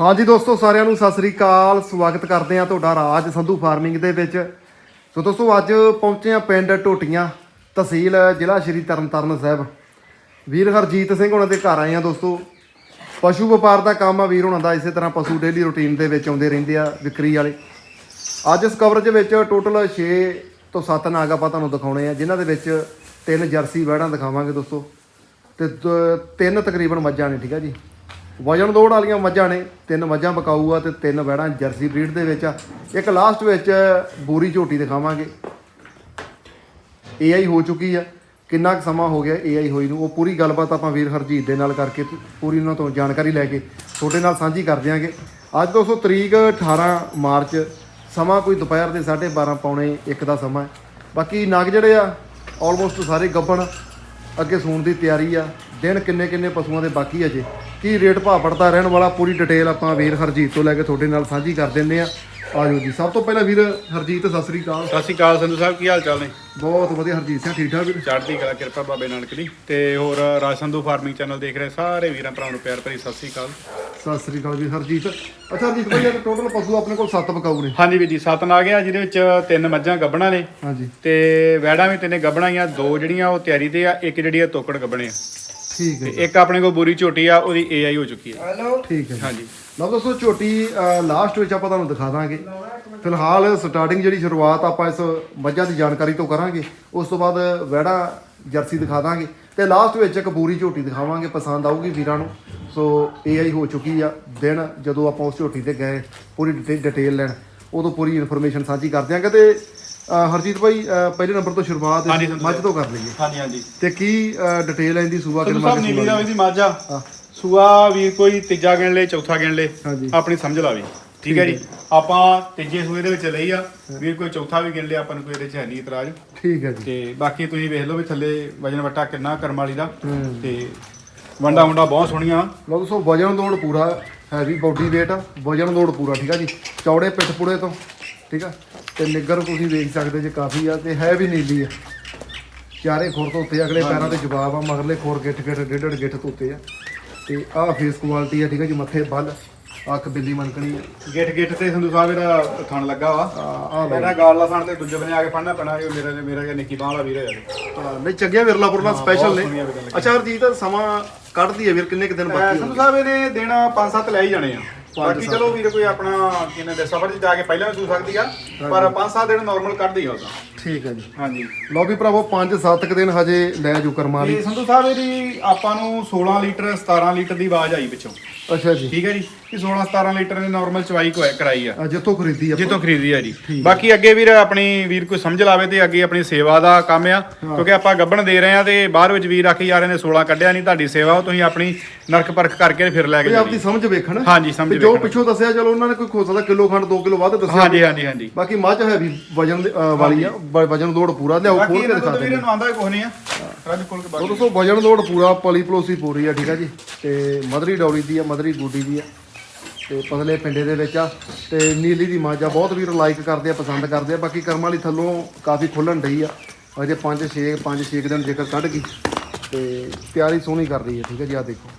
ਹਾਂਜੀ ਦੋਸਤੋ, ਸਾਰਿਆਂ ਨੂੰ ਸਤਿ ਸ੍ਰੀ ਅਕਾਲ। ਸਵਾਗਤ ਕਰਦੇ ਆ ਤੁਹਾਡਾ ਰਾਜ ਸੰਧੂ ਫਾਰਮਿੰਗ ਦੇ ਵਿੱਚ। ਸੋ ਦੋਸਤੋ, ਅੱਜ ਪਹੁੰਚੇ ਆ ਪਿੰਡ ਟੋਟੀਆਂ ਤਹਿਸੀਲ, ਜ਼ਿਲ੍ਹਾ ਸ਼੍ਰੀ ਤਰਨਤਾਰਨ ਸਾਹਿਬ। ਵੀਰ ਹਰਜੀਤ ਸਿੰਘ ਉਹਨਾਂ ਦੇ ਘਰ ਆਏ ਆ ਦੋਸਤੋ। ਪਸ਼ੂ ਵਪਾਰ ਦਾ ਕੰਮ ਆ ਵੀਰ ਉਹਨਾਂ ਦਾ, ਇਸੇ ਤਰ੍ਹਾਂ ਪਸ਼ੂ ਡੇਲੀ ਰੁਟੀਨ ਦੇ ਵਿੱਚ ਆਉਂਦੇ ਰਹਿੰਦੇ ਆ ਵਿਕਰੀ ਵਾਲੇ। ਅੱਜ ਇਸ ਕਵਰੇਜ ਵਿੱਚ ਟੋਟਲ 6 ਤੋਂ 7 ਨਾਗ ਆਪਾਂ ਤੁਹਾਨੂੰ ਦਿਖਾਉਣੇ ਆ, ਜਿਨ੍ਹਾਂ ਦੇ ਵਿੱਚ ਤਿੰਨ ਜਰਸੀ ਵੈੜਾਂ ਦਿਖਾਵਾਂਗੇ ਦੋਸਤੋ। ਤੇ ਦ- ਤਿੰਨ ਤਕਰੀਬਨ ਮੱਝਾਂ ਨੇ, ਠੀਕ ਆ ਜੀ। ਵਜਨ ਦੌੜ ਵਾਲੀਆਂ ਮੱਝਾਂ ਨੇ, ਤਿੰਨ ਮੱਝਾਂ ਬਕਾਊ ਆ ਤੇ ਤਿੰਨ ਵੈੜਾਂ ਜਰਸੀ ਬਰੀਡ ਦੇ ਵਿੱਚ ਆ। ਇੱਕ ਲਾਸਟ ਵਿੱਚ ਬੂਰੀ ਝੋਟੀ ਦਿਖਾਵਾਂਗੇ। AI ਹੋ ਚੁੱਕੀ ਆ। ਕਿੰਨਾ ਕੁ ਸਮਾਂ ਹੋ ਗਿਆ AI ਹੋਈ ਨੂੰ? ਉਹ ਪੂਰੀ ਗੱਲਬਾਤ ਆਪਾਂ ਵੀਰ ਹਰਜੀਤ ਦੇ ਨਾਲ ਕਰਕੇ ਪੂਰੀ ਉਹਨਾਂ ਤੋਂ ਜਾਣਕਾਰੀ ਲੈ ਕੇ ਤੁਹਾਡੇ ਨਾਲ ਸਾਂਝੀ ਕਰ ਦਿਆਂਗੇ। ਅੱਜ ਦੋਸਤੋ ਤਰੀਕ 18 ਮਾਰਚ, ਸਮਾਂ ਕੋਈ ਦੁਪਹਿਰ ਦੇ 12:30 ਪੌਣੇ 1 ਦਾ ਸਮਾਂ ਹੈ। ਬਾਕੀ ਨਗ ਜਿਹੜੇ ਆ ਆਲਮੋਸਟ ਸਾਰੇ ਗੱਬਣ ਅੱਗੇ ਸੂਣ ਦੀ ਤਿਆਰੀ ਆ। ਦਿਨ ਕਿੰਨੇ ਕਿੰਨੇ ਪਸ਼ੂਆਂ ਦੇ ਬਾਕੀ ਅਜੇ ਕੀ ਰੇਟ ਭਾਅ ਪੜਦਾ ਰਹਿਣ ਵਾਲਾ ਪੂਰੀ ਡਿਟੇਲ ਆਪਾਂ ਵੀਰ ਹਰਜੀਤ ਤੋਂ ਲੈ ਕੇ ਤੁਹਾਡੇ ਨਾਲ ਸਾਂਝੀ ਕਰ ਦਿੰਦੇ ਆ ਆਜੋ ਜੀ ਸਭ ਤੋਂ ਪਹਿਲਾਂ ਵੀਰ ਹਰਜੀਤ ਸਤਿ ਸ੍ਰੀ ਅਕਾਲ। ਸਤਿ ਸ਼੍ਰੀ ਅਕਾਲ ਸੰਧੂ ਸਾਹਿਬ ਕੀ ਹਾਲ ਚਾਲ ਨੇ? ਬਹੁਤ ਵਧੀਆ ਹਰਜੀਤ ਸਿੰਘ ਠੀਕ ਠਾਕ ਵੀਰ? ਚੜ੍ਹਦੀ ਕਲਾ ਕਿਰਪਾ ਬਾਬੇ ਨਾਨਕ ਦੀ। ਤੇ ਹੋਰ ਰਾਜ ਸੰਧੂ ਫਾਰਮਿੰਗ ਚੈਨਲ ਦੇਖ ਰਹੇ ਸਾਰੇ ਵੀਰਾਂ ਭਰਾਵਾਂ ਨੂੰ ਪਿਆਰ ਭਰੀ ਸਤਿ ਸ਼੍ਰੀ ਅਕਾਲ। ਸਤਿ ਸ੍ਰੀ ਅਕਾਲ ਜੀ ਹਰਜੀਤ। ਅੱਛਾ ਹਰਜੀਤ ਭਾਈ ਇਹ ਟੋਟਲ ਪਸ਼ੂ ਆਪਣੇ ਕੋਲ 7 ਬਕਾਊ ਨੇ। ਹਾਂਜੀ ਵੀਰ ਜੀ ਸੱਤ ਨਾਗ ਆ ਜਿਹਦੇ ਵਿੱਚ ਤਿੰਨ ਮੱਝਾਂ ਗੱਬਣਾ ਨੇ। ਹਾਂਜੀ। ਤੇ ਵੈੜਾਂ ਵੀ ਤਿੰਨੇ ਗੱਬਣਾ ਹੀ ਆ ਦੋ ਜਿਹੜੀਆਂ ਉਹ ਤਿਆਰੀ ਤੇ ਆ ਇੱਕ ਜਿਹੜੀ ਆ ਤੋਕੜ ਗੱਬਣੇ ਆ। ਠੀਕ ਹੈ ਤੇ ਇੱਕ ਆਪਣੇ ਕੋਲ ਬੂਰੀ ਝੋਟੀ ਆ ਉਹਦੀ ਏਆਈ ਹੋ ਚੁੱਕੀ ਆ। ਠੀਕ ਹੈ ਜੀ। ਹਾਂਜੀ। ਲਓ ਦੋਸਤੋ ਝੋਟੀ ਲਾਸਟ ਵਿੱਚ ਆਪਾਂ ਤੁਹਾਨੂੰ ਦਿਖਾ ਦਾਂਗੇ। ਫਿਲਹਾਲ ਸਟਾਰਟਿੰਗ ਜਿਹੜੀ ਸ਼ੁਰੂਆਤ ਆਪਾਂ ਇਸ ਮੱਝਾਂ ਦੀ ਜਾਣਕਾਰੀ ਤੋਂ ਕਰਾਂਗੇ ਉਸ ਤੋਂ ਬਾਅਦ ਵੈੜਾ ਜਰਸੀ ਦਿਖਾ ਦਾਂਗੇ। ਤੇ ਲਾਸਟ ਵਿੱਚ ਇੱਕ ਪੂਰੀ ਝੋਟੀ ਦਿਖਾਵਾਂਗੇ ਪਸੰਦ ਆਊਗੀ ਵੀਰਾਂ ਨੂੰ। ਸੋ AI ਹੋ ਚੁੱਕੀ ਆ। ਦਿਨ ਜਦੋਂ ਆਪਾਂ ਉਸ ਝੋਟੀ ਤੇ ਗਏ ਪੂਰੀ ਡਿਟੇਲ ਲੈਣ ਉਦੋਂ ਪੂਰੀ ਇਨਫੋਰਮੇਸ਼ਨ ਸਾਂਝੀ ਕਰ ਦਿਆਂਗੇ ਤੇ ਹਰਜੀਤ ਭਾਈ ਅ, ਪਹਿਲੇ ਨੰਬਰ ਤੋਂ ਸ਼ੁਰੂਆਤ ਹਾਂਜੀ, ਮੱਝ ਤੋਂ ਕਰ ਲਈਏ। ਹਾਂਜੀ ਹਾਂਜੀ। ਤੇ ਕੀ ਡਿਟੇਲ ਹੈ ਇਹਦੀ ਸੂਬਾ ਸੰਧੂ ਕਿੰਨਾ ਸਾਹਿਬ ਨੀਲੀ ਦਾ? ਇਹਦੀ ਮੱਝ। ਆ ਹਾਂ। ਸੂਆ ਵੀ ਕੋਈ ਤੀਜਾ ਗਿਣ ਲੈ ਚੌਥਾ ਗਿਣ ਲੈ ਹਾਂਜੀ। ਆਪਣੀ ਸਮਝ ਲਾਵੇ। ਠੀਕ ਹੈ ਜੀ? ਆਪਾਂ ਤੀਜੇ ਸੂਏ ਦੇ ਵਿੱਚ ਲਈ ਆ ਵੀਰ ਕੋਈ ਚੌਥਾ ਵੀ ਗਿਣ ਲਿਆ ਆਪਾਂ ਨੂੰ ਕੋਈ ਇਹਦੇ ਚ ਹੈ ਨਹੀਂ ਇਤਰਾਜ਼। ਠੀਕ ਹੈ ਜੀ। ਤੇ ਬਾਕੀ ਤੁਸੀਂ ਵੇਖ ਲਓ ਵੀ ਥੱਲੇ ਵਜਨ ਵਟਾ ਕਿੰਨਾ ਕਰਮ ਵਾਲੀ ਦਾ। ਹੂੰ। ਤੇ ਵੰਡਾ ਵੰਡਾ ਬਹੁਤ ਸੋਹਣੀਆਂ। ਲਓ ਦੋਸਤੋ ਵਜਨ ਲੋਡ ਪੂਰਾ ਹੈਵੀ ਬਾਡੀ weight ਆ? ਵਜਨ ਲੋਡ ਪੂਰਾ ਠੀਕ ਆ ਜੀ? ਚੌੜੇ ਪਿੱਠ ਪੁੜੇ ਤੋਂ। ਠੀਕ ਆ? ਤੇ ਨਿੱਗਰ ਤੁਸੀਂ ਵੇਖ ਸਕਦੇ ਜੇ ਕਾਫੀ ਆ ਤੇ ਹੈ ਵੀ ਨੀਲੀ ਆ। ਚਾਰੇ ਖੁਰ ਤੋਂ ਉੱਤੇ ਅਗਲੇ ਪੈਰਾਂ ਤੇ ਜਵਾਬ ਆ ਮਗਰਲੇ ਖੁਰ ਗਿੱਠ ਗਿੱਠ ਡੇਢ ਡੇਢ ਗਿੱਠ ਤੋਂ ਉੱਤੇ ਆ। ਤੇ ਆਹ ਫੇਸ ਕੁਆਲਿਟੀ ਆ ਠੀਕ ਆ ਜੀ ਮੱਥੇ ਬੱਲ ਅੱਖ ਬਿੱਲੀ ਮਨਕਣੀ ਆ। ਗਿੱਟ ਗਿੱਟ ਤੇ ਸੰਧੂ ਸਾਹਿਬ ਇਹਦਾ ਥਣ ਲੱਗਾ ਵਾ। ਆ ਲਓ। ਮੇਰਾ ਗਾਲ ਥਣ ਤੇ ਦੂਜੇ ਬਨੇ ਆ ਕੇ ਫੜਨਾ ਪੈਣਾ ਇਹ ਮੇਰਾ ਮੇਰਾ ਜਿਹਾ ਨਿੱਕੀ ਬਾਹ ਵਾਲਾ ਵੀਰ ਜੀ ਹਾਂ, ਨਹੀਂ ਚੰਗੀਆਂ ਵਿਰਲਾ ਪੁਰਲਾ ਸਪੈਸ਼ਲ ਨੇ। ਸੋਹਣੀਆਂ ਵਿਰਲਾ ਅੱਛਾ ਹਰਜੀਤ ਸਮਾਂ ਕੱਢਦੀ ਆ ਵੀਰ ਕਿੰਨੇ ਕੁ ਦਿਨ ਬਾਕੀ ਸੰਧੂ ਸਾਹਿਬ ਇਹਨੇ ਦਿਨ 5-7 ਲੈ ਹੀ ਜਾਣੇ ਆ। ਬਾਕੀ। ਚਲੋ ਵੀਰ ਕੋਈ ਆਪਣਾ ਕਿੰਨੇ ਦੇ ਸਫਰ 'ਚ ਜਾ ਕੇ ਪਹਿਲਾਂ ਵੀ ਸੂ ਸਕਦੀ ਆ ਪਰ 5-7 ਦਿਨ ਨਾਰਮਲ ਕੱਢਦੀ ਆ ਉਹਦਾ ਠੀਕ ਆ ਜੀ। ਹਾਂਜੀ। ਲਓ ਵੀ ਭਰਾਵੋ 5-7 ਕੁ ਦਿਨ ਹਜੇ ਲੈ ਜੂ ਕਰਮਾਂ ਵਾਲੀ ਤੇ ਸੰਧੂ ਸਾਹਿਬ ਇਹਦੀ ਆਪਾਂ ਨੂੰ 16 ਲੀਟਰ 17 ਲੀਟਰ ਦੀ ਆਵਾਜ਼ ਆਈ ਪਿੱਛੋਂ। ਅੱਛਾ ਜੀ। ਠੀਕ ਹੈ ਜੀ। ਕਿ 16 17 ਲੀਟਰ ਦੀ ਨਾਰਮਲ ਚਵਾਈ ਕੋ ਕਰਾਈ ਆ। ਆ ਜਿੱਥੋਂ ਖਰੀਦੀ ਆ ਜਿੱਥੋਂ ਖਰੀਦੀ ਆ ਜੀ। ਬਾਕੀ ਅੱਗੇ ਵੀਰ ਆਪਣੀ ਵੀਰ ਕੋਈ ਸਮਝ ਲਾਵੇ ਤੇ ਅੱਗੇ ਆਪਣੀ ਸੇਵਾ ਦਾ ਕੰਮ ਆ। ਕਿਉਂਕਿ ਆਪਾਂ ਗੱਬਣ ਦੇ ਰਹੇ ਆ ਤੇ ਬਾਹਰ ਵਿੱਚ ਵੀਰ ਆਖੀ ਜਾ ਰਹੇ ਨੇ 16 ਕੱਢਿਆ ਨਹੀਂ ਤੁਹਾਡੀ ਸੇਵਾ ਉਹ ਤੁਸੀਂ ਆਪਣੀ ਨਰਕ ਪਰਖ ਕਰਕੇ ਫਿਰ ਲੈ ਕੇ ਵੀ ਜਾਣੀ ਆਪਦੀ ਸਮਝ ਵੇਖਣ। ਹਾਂਜੀ, ਸਮਝ ਜੋ ਵੇਖਣ। ਪਿੱਛੋਂ ਦੱਸਿਆ ਚਲੋ ਉਹਨਾਂ ਨੇ ਕੋਈ ਖੋ ਸਕਦਾ ਕਿਲੋ ਖੰਡ 2 ਕਿਲੋ ਵੱਧ ਦੱਸਿਆ। ਹਾਂਜੀ ਹਾਂਜੀ ਹਾਂਜੀ। ਬਾਕੀ ਮੱਝ ਹੈ ਵੀ ਵਜਨ ਦੇ- ਵਾਲੀ ਆ ਵਜਨ ਲੋਡ ਪੂਰਾ ਲਿਆਓ ਬਾਕੀ ਖੋਲ ਕੇ ਇਹਨਾਂ ਦਿਖਾ ਤੋਂ ਵੀਰ ਦੇ ਨੂੰ ਆਂਦਾ ਕੁਝ ਨਹੀਂ ਆ। ਰੱਜ ਖੋਲ ਕੇ ਬਾਕੀ ਦੱਸੋ ਵਜਨ ਲੋਡ ਪੂਰਾ ਪਲੀ ਪਲੋਸੀ ਪੂਰੀ ਆ ਠੀਕ ਆ ਜੀ। ਤੇ ਮਦਰੀ ਡੌਲੀ ਦੀ ਆ ਮਦਰੀ ਗੁੱਡੀ ਦੀ ਆ ਤੇ ਪਤਲੇ ਪਿੰਡੇ ਦੇ ਵਿੱਚ ਆ ਤੇ ਨੀਲੀ ਦੀ ਆ। ਬਹੁਤ ਵੀਰ ਲਾਈਕ ਕਰਦੇ ਆ ਪਸੰਦ ਕਰਦੇ ਆ। ਬਾਕੀ ਕਰਮ ਵਾਲੀ ਥੱਲੋਂ ਕਾਫੀ ਖੁੱਲਣ ਡਈ ਆ। ਅਜੇ 5 6 5 6 ਦਿਨ ਜੇਕਰ ਕੱਢ ਗਈ ਤੇ ਪਿਆਰੀ ਸੋਹਣੀ ਕਰ ਰਹੀ ਹੈ ਠੀਕ ਹੈ ਜੀ ਆ ਦੇਖੋ।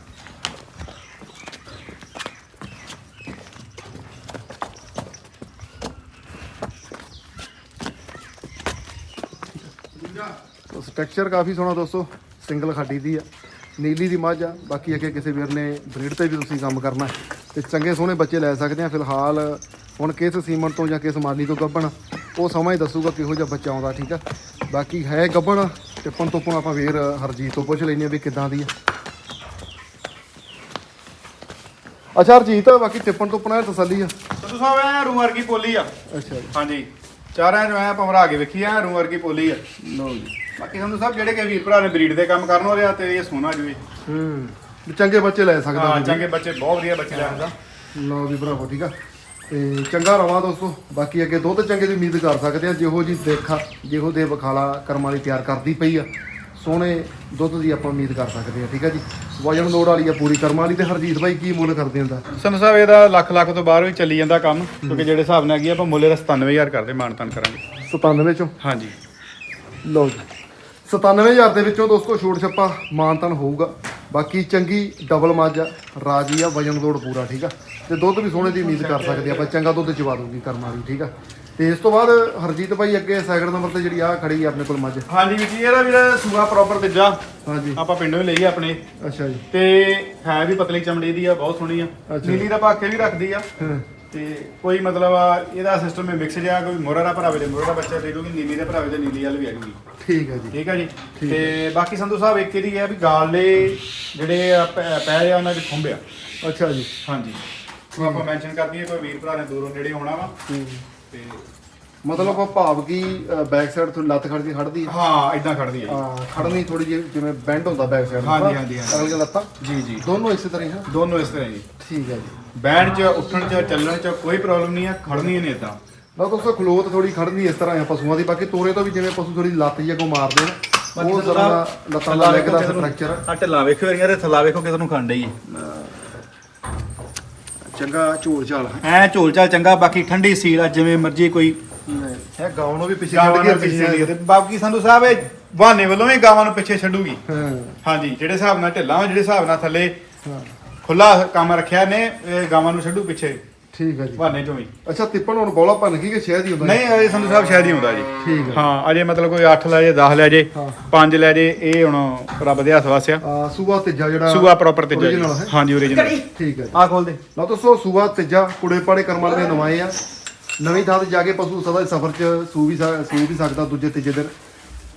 ਸਟਰਕਚਰ ਕਾਫੀ ਸੋਹਣਾ ਦੋਸਤੋ ਸਿੰਗਲ ਖਾਡੀ ਦੀ ਆ। ਨੀਲੀ ਦੀ ਮੱਝ ਆ ਬਾਕੀ ਅੱਗੇ ਕਿਸੇ ਵੀਰ ਨੇ ਬਰੀਡ ਤੇ ਵੀ ਤੁਸੀਂ ਕੰਮ ਕਰਨਾ ਹੈ। ਤੇ ਚੰਗੇ ਸੋਹਣੇ ਬੱਚੇ ਲੈ ਸਕਦੇ ਆ ਫਿਲਹਾਲ ਹੁਣ ਕਿਸ ਸੀਮਨ ਤੋਂ ਜਾਂ ਕਿਸ ਮਾਲੀ ਤੋਂ ਗੱਭਣ ਉਹ ਸਮਾਂ ਹੀ ਦੱਸੂਗਾ ਕਿਹੋ ਜਿਹਾ ਬੱਚਾ ਆਉਂਦਾ ਠੀਕ ਆ? ਬਾਕੀ ਹੈ ਗੱਭਣ ਟਿੱਪਣ ਤੋਂ ਆਪਾਂ ਵੀਰ ਹਰਜੀਤ ਤੋਂ ਪੁੱਛ ਲੈਨੇ ਆ ਵੀ ਕਿੱਦਾਂ ਦੀ ਆ। ਅੱਛਾ ਹਰਜੀਤ ਬਾਕੀ ਟਿੱਪਣ ਤੋਂ ਆਪਣਾ ਤਸੱਲੀ ਆ। ਸੰਧੂ ਸਾਹਿਬ ਐ ਰੂ ਵਰਗੀ ਪੋਲੀ ਆ। ਅੱਛਾ ਜੀ। ਹਾਂਜੀ। ਚਾਰਾਂ ਨੂੰ ਐ ਭਵਰਾ ਕੇ ਵੇਖੀ ਐ ਰੂ ਵਰਗੀ ਪੋਲੀ ਆ ਲਓ ਜੀ। ਬਾਕੀ ਸੰਧੂ ਸਾਹਿਬ ਜਿਹੜੇ ਕਿ ਵੀਰ ਭਰਾ ਨੇ ਬਰੀਡ ਦੇ ਕੰਮ ਕਰਨ ਹੋ ਰਿਹਾ ਤੇ ਇਹ ਸੋਨਾ ਜੂਏ। ਹੂੰ ਵੀ ਚੰਗੇ ਬੱਚੇ ਲੈ ਸਕਦਾ ਹਾਂ ਵੀ। ਚੰਗੇ ਬੱਚੇ ਬਹੁਤ ਵਧੀਆ ਬੱਚੇ ਲੈਂਦਾ ਲਓ ਵੀ ਭਰਾਵੋ ਠੀਕ ਆ। ਤੇ ਚੰਗਾ ਰਵਾ ਦੋਸਤੋ। ਬਾਕੀ ਅੱਗੇ ਦੁੱਧ ਚੰਗੇ ਦੀ ਉਮੀਦ ਕਰ ਸਕਦੇ ਆ। ਜਿਹੋ ਜੀ ਦੇਖਾ ਜਿਹੋ ਦੇ ਬਖਾਲਾ ਕਰਮਾਂ ਦੀ ਤਿਆਰ ਕਰਦੀ ਪਈ ਆ। ਸੋਹਣੇ ਦੁੱਧ ਦੀ ਆਪਾਂ ਉਮੀਦ ਕਰ ਸਕਦੇ ਆ ਠੀਕ ਆ ਜੀ? ਵਜਨ ਲੋੜ ਵਾਲੀ ਆ ਪੂਰੀ ਕਰਮਾਂ ਵਾਲੀ ਤੇ ਹਰਜੀਤ ਬਾਈ ਕੀ ਮੁੱਲ ਕਰਦੇ ਹੁੰਦਾ ਸੰਧੂ ਸਾਹਿਬ ਇਹਦਾ ਲੱਖ ਲੱਖ ਤੋਂ ਬਾਹਰ ਵੀ ਚੱਲੀ ਜਾਂਦਾ ਕੰਮ ਕਿਉਂਕਿ ਜਿਹੜੇ ਹਿਸਾਬ ਨਾਲ ਹੈਗੀ ਆਪਾਂ ਮੁੱਲੇ ਦਾ 97000 ਕਰਦੇ ਮਾਨਤਾਨ ਕਰਾਂਗੇ। 97 ਚੋਂ? ਹਾਂਜੀ। ਲਓ ਜੀ। 97000 ਦੇ ਵਿੱਚੋਂ ਦੋਸਤੋ ਛੋਟ ਛੱਪਾ ਮਾਨਤਨ ਹੋਊਗਾ। ਬਾਕੀ ਚੰਗੀ ਡਬਲ ਮੱਝ ਰਾਜੀ ਆ ਵਜਨ ਲੋਡ ਪੂਰਾ ਠੀਕ ਆ? ਤੇ ਦੁੱਧ ਵੀ ਸੋਹਣੇ ਦੀ ਉਮੀਦ ਕਰ ਸਕਦੇ ਆਪਾਂ ਚੰਗਾ ਦੁੱਧ ਚਵਾ ਦੂਗੀ ਕਰਮ ਵਾਲੀ ਠੀਕ ਆ? ਤੇ ਇਸ ਤੋਂ ਬਾਅਦ ਹਰਜੀਤ ਭਾਈ ਅੱਗੇ ਸੈਕਿੰਡ ਨੰਬਰ ਤੇ ਜਿਹੜੀ ਆ ਖੜੀ ਆ ਆਪਣੇ ਕੋਲ ਮੱਝ। ਹਾਂਜੀ ਵੀਰ ਜੀ ਇਹਦਾ ਵੀਰ ਸੂਆ ਪ੍ਰੋਪਰ ਤੀਜਾ ਹਾਂਜੀ। ਆਪਾਂ ਪਿੰਡੋਂ ਹੀ ਲਈ ਆ ਆਪਣੇ। ਅੱਛਾ ਜੀ। ਤੇ ਹੈ ਵੀ ਪਤਲੀ ਚਮੜੀ ਦੀ ਆ ਬਹੁਤ ਸੋਹਣੀ ਆ। ਨੀਲੀ ਦਾ ਪਾਕੇ ਵੀ ਰੱਖਦੀ ਆ। ਹਾਂ। ਤੇ ਕੋਈ ਮਤਲਬ ਆ ਇਹਦਾ ਸਿਸਟਮ ਹੈ ਮਿਕਸ ਜਿਹਾ ਕੋਈ ਮੋਰਾ ਦਾ ਭਰਾਵੇ ਦੇ ਮੋਰਾ ਦਾ ਬੱਚਾ ਦੇ ਦੂਗੀ ਨੀਲੀ ਦੇ ਭਰਾਵੇ ਦੇ ਨੀਲੀ ਵਾਲ ਵੀ ਆ ਜੂਗੀ। ਠੀਕ ਹੈ ਜੀ। ਠੀਕ ਹੈ ਜੀ? ਤੇ ਬਾਕੀ ਸੰਧੂ ਸਾਹਿਬ ਇੱਕ ਇਹਦੀ ਹੈ ਵੀ ਗਾਲੇ ਜਿਹੜੇ ਆ ਪੈ ਪੈ ਆ ਉਹਨਾਂ ਦੇ ਖੁੰਬਿਆ ਅੱਛਾ ਜੀ। ਹਾਂਜੀ। ਉਹ ਆਪਾਂ ਮੈਂਸ਼ਨ ਕਰ ਦਈਏ ਕੋਈ ਵੀਰ ਭਰਾ ਨੇ ਦੂਰੋਂ ਨੇੜੇ ਆਉਣਾ ਵਾ। ਤੇ ਮਤਲਬ ਉਹ ਭਾਵ ਕੀ ਬੈਕ ਸਾਈਡ ਤੋਂ ਲੱਤ ਖੜਦੀ ਖੜਦੀ ਆ ਹਾਂ ਇਦਾਂ ਖੜਦੀ ਹੈ ਆ, ਖੜਨੀ ਥੋੜੀ ਜਿਹੀ ਜਿਵੇਂ ਬੈਂਡ ਹੁੰਦਾ ਬੈਕ ਸਾਈਡ ਹਾਂਜੀ, ਹਾਂਜੀ, ਹਾਂਜੀ। ਅਗਲੀਆਂ ਲੱਤਾਂ? ਜੀ ਜੀ। ਦੋਨੋਂ ਇਸੇ ਤਰ੍ਹਾਂ ਹੀ ਹਨ ਦੋਨੋਂ ਇਸ ਤਰ੍ਹਾਂ ਜੀ। ਠੀਕ ਹੈ ਜੀ। ਬੈਂਡ 'ਚ ਉੱਠਣ 'ਚ ਚੱਲਣ 'ਚ ਕੋਈ ਪ੍ਰੋਬਲਮ ਨਹੀਂ ਆ ਖੜਨੀ ਨਹੀਂ ਇਦਾਂ ਨਾ ਦੋਸਤੋ ਖਲੋਤ ਥੋੜੀ ਖੜਨੀ ਇਸ ਤਰ੍ਹਾਂ ਆ ਪਸ਼ੂਆਂ ਦੀ ਬਾਕੀ ਤੋਰੇ ਤੋਂ ਵੀ ਜਿਵੇਂ ਪਸ਼ੂ ਥੋੜੀ ਲੱਤ ਜਿਹੀ ਕੋ ਮਾਰਦੇ ਨੇ ਉਹ ਜ਼ਰਾ ਲੱਤਾਂ ਦਾ ਲੈਗ ਦਾ ਸਟਰਕਚਰ ਆ ਢਿੱਲਾ ਵੇਖੋ ਇਹਦੀਆਂ ਤੇ ਥੱਲਾ ਵੇਖੋ ਕਿਸ ਨੂੰ ਖੰਡ ਹੀ। ਚੰਗਾ ਝੋਲ ਝਾਲ ਐ ਝੋਲ ਚਾਲ ਚੰਗਾ ਬਾਕੀ ਠੰਡੀ ਸੀਲ ਆ ਜਿਵੇਂ ਮਰਜ਼ੀ ਕੋਈ ਹੈ ਗਾਉਂ ਨੂੰ ਵੀ ਪਿੱਛੇ ਗਾਵਾਂ ਛੱਡ ਨੂੰ ਕੇ ਪਿੱਛੇ ਤੇ ਬਾਕੀ ਸੰਧੂ ਸਾਹਿਬ ਇਹ ਬਹਾਨੇ ਵੱਲੋਂ ਹੀ ਗਾਵਾਂ ਨੂੰ ਪਿੱਛੇ ਛੱਡੂਗੀ। ਹਾਂ। ਹਾਂਜੀ ਜਿਹੜੇ ਹਿਸਾਬ ਨਾਲ ਢਿੱਲਾ ਵਾ ਜਿਹੜੇ ਹਿਸਾਬ ਨਾਲ ਥੱਲੇ ਖੁੱਲਾ ਕੰਮ ਰੱਖਿਆ ਨੇ ਇਹ ਗਾਵਾਂ ਨੂੰ ਛੱਡੂ ਪਿੱਛੇ। ਠੀਕ ਹੈ ਜੀ। ਬਹਾਨੇ ਚੋਂ ਹੀ ਅੱਛਾ ਤਿੱਪਣ ਹੁਣ ਬੋਲਾ ਭੰਨ ਗਈ ਕਿ ਸ਼ਹਿਦ ਹੀ ਹੁੰਦਾ ਨਹੀਂ ਅਜੇ ਸੰਧੂ ਸਾਹਿਬ ਸ਼ਾਇਦ ਹੀ ਹੁੰਦਾ ਜੀ। ਠੀਕ ਹੈ ਹਾਂ ਅਜੇ ਮਤਲਬ ਕੋਈ 8 ਲੈ ਜੇ 10 ਲੈ ਜੇ। 5 ਲੈ ਜੇ ਇਹ ਹੁਣ ਰੱਬ ਦੇ ਹੱਥ ਵਾਸਿਆ। ਆ ਸੂਆ ਤੀਜਾ ਜਿਹੜਾ ਸੂਆ ਪ੍ਰੋਪਰ ਤੇ original ਹੈ। ਹਾਂਜੀ ਓਰੀਜਨਲ ਠੀਕ ਹੈ ਆ ਖੋਲ ਦੇ। ਲਓ ਦੋਸਤੋ ਸੂਆ ਤੀਜਾ ਕੁੜੇ ਪਾੜੇ ਕਰਮ ਦੇ ਨਵਾਏ ਆ। ਨਵੀਂ ਥਾਂ ਤੇ ਜਾ ਕੇ ਪਸ਼ੂ ਸਦਾ ਸਫ਼ਰ 'ਚ ਸੂ ਵੀ ਸਕ- ਸੂ ਵੀ ਸਕਦਾ ਦੂਜੇ ਤੀਜੇ ਦਿਨ।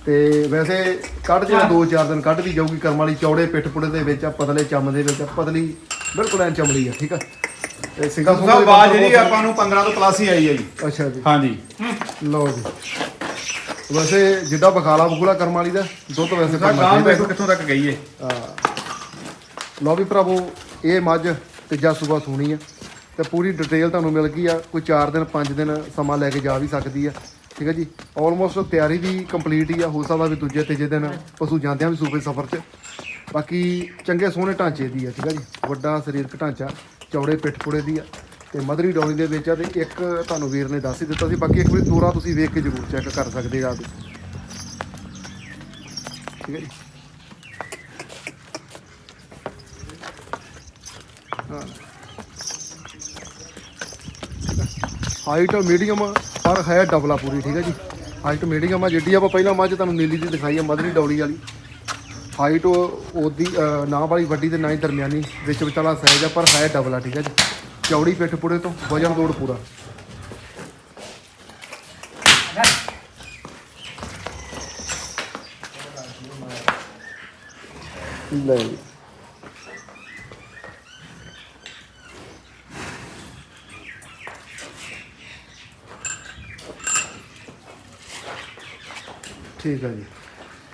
ਤੇ ਵੈਸੇ ਕੱਢ ਜਿਹੜਾ 2-4 ਦਿਨ ਕੱਢ ਵੀ ਜਾਊਗੀ ਕਰਮ ਵਾਲੀ ਚੌੜੇ ਪਿੱਠ ਪੁੜੇ ਦੇ ਵਿੱਚ ਆ ਪਤਲੇ ਚੰਮ ਦੇ ਵਿੱਚ ਆ ਪਤਲੀ ਬਿਲਕੁਲ ਐਨ ਚਮੜੀ ਆ ਠੀਕ ਆ? ਤੇ ਸਿੰਘਾ ਸੰਧੂ ਸਾਹਿਬ ਆਵਾਜ਼ ਜਿਹੜੀ ਆਪਾਂ ਨੂੰ 15 ਤੋਂ ਪਲੱਸ ਹੀ ਆਈ ਹੈ ਜੀ। ਅੱਛਾ ਜੀ। ਹਾਂਜੀ। ਲਓ ਜੀ। ਵੈਸੇ ਜਿੱਦਾਂ ਬਖਾਲਾ ਬਖੂਲਾ ਕਰਮ ਵਾਲੀ ਦਾ ਦੁੱਧ ਵੈਸੇ ਤਾਂ ਕਰਨਾ ਗਾਂ ਚਾਹੀਦਾ। ਵੇਖੋ ਕਿੱਥੋਂ ਤੱਕ ਗਈ ਏ? ਲਓ ਵੀ ਭਰਾਵੋ ਇਹ ਮੱਝ ਤੀਜਾ ਸੂਬਾ ਸੋਣੀ ਆ। ਤੇ ਪੂਰੀ ਡਿਟੇਲ ਤੁਹਾਨੂੰ ਮਿਲ ਗਈ ਆ। ਕੋਈ 4 ਦਿਨ 5 ਦਿਨ ਸਮਾਂ ਲੈ ਕੇ ਜਾ ਵੀ ਸਕਦੀ ਆ। ਠੀਕ ਹੈ ਜੀ? ਆਲਮੋਸਟ ਤਿਆਰੀ ਵੀ ਕੰਪਲੀਟ ਹੀ ਆ। ਹੋ ਸਕਦਾ ਵੀ ਦੂਜੇ, ਤੀਜੇ ਦਿਨ ਪਸ਼ੂ ਜਾਂਦਿਆਂ ਵੀ ਸੂਬੇ ਸਫ਼ਰ 'ਚ। ਬਾਕੀ ਚੰਗੇ ਸੋਹਣੇ ਢਾਂਚੇ ਦੀ ਆ, ਠੀਕ ਹੈ ਜੀ? ਵੱਡਾ ਸਰੀਰਕ ਢਾਂਚਾ, ਚੌੜੇ ਪਿੱਠਪੁੜੇ ਦੀ ਆ। ਤੇ ਮਧਰੀ ਡੋਲੀ ਦੇ ਵਿੱਚ ਆ ਤੇ ਇੱਕ ਤੁਹਾਨੂੰ ਵੀਰ ਨੇ ਦੱਸ ਹੀ ਦਿੱਤਾ ਸੀ। ਬਾਕੀ ਇੱਕ ਵਾਰੀ ਤੋਰਾ ਤੁਸੀਂ ਵੇਖ ਕੇ ਜ਼ਰੂਰ ਚੈੱਕ ਕਰ ਸਕਦੇ ਆ ਠੀਕ ਹੈ ਜੀ? ਹਾਈਟ ਮੀਡੀਅਮ ਪਰ ਹੈ ਡਬਲਾ ਪੂਰੀ, ਠੀਕ ਹੈ ਜੀ। ਹਾਈਟ ਮੀਡੀਅਮ ਆ, ਜਿੱਡੀ ਆਪਾਂ ਪਹਿਲਾਂ ਮੱਝ ਤੁਹਾਨੂੰ ਨੀਲੀ ਦੀ ਦਿਖਾਈ ਆ, ਮਧਰੀ ਡੌਲੀ ਵਾਲੀ। ਹਾਈਟ ਉਹਦੀ ਨਾ ਵਾਲੀ, ਵੱਡੀ ਤੇ ਨਾ ਹੀ ਦਰਮਿਆਨੀ, ਵਿੱਚ ਵਿਚਾਲਾ ਸਾਈਜ਼ ਆ, ਪਰ ਹੈ ਡਬਲ ਆ, ਠੀਕ ਹੈ ਜੀ। ਚੌੜੀ ਪਿੱਠ ਪੁੜੇ ਤੋਂ, ਵਜਨ ਲੋਡ ਪੂਰਾ। ਲੈ ਠੀਕ ਹੈ ਜੀ।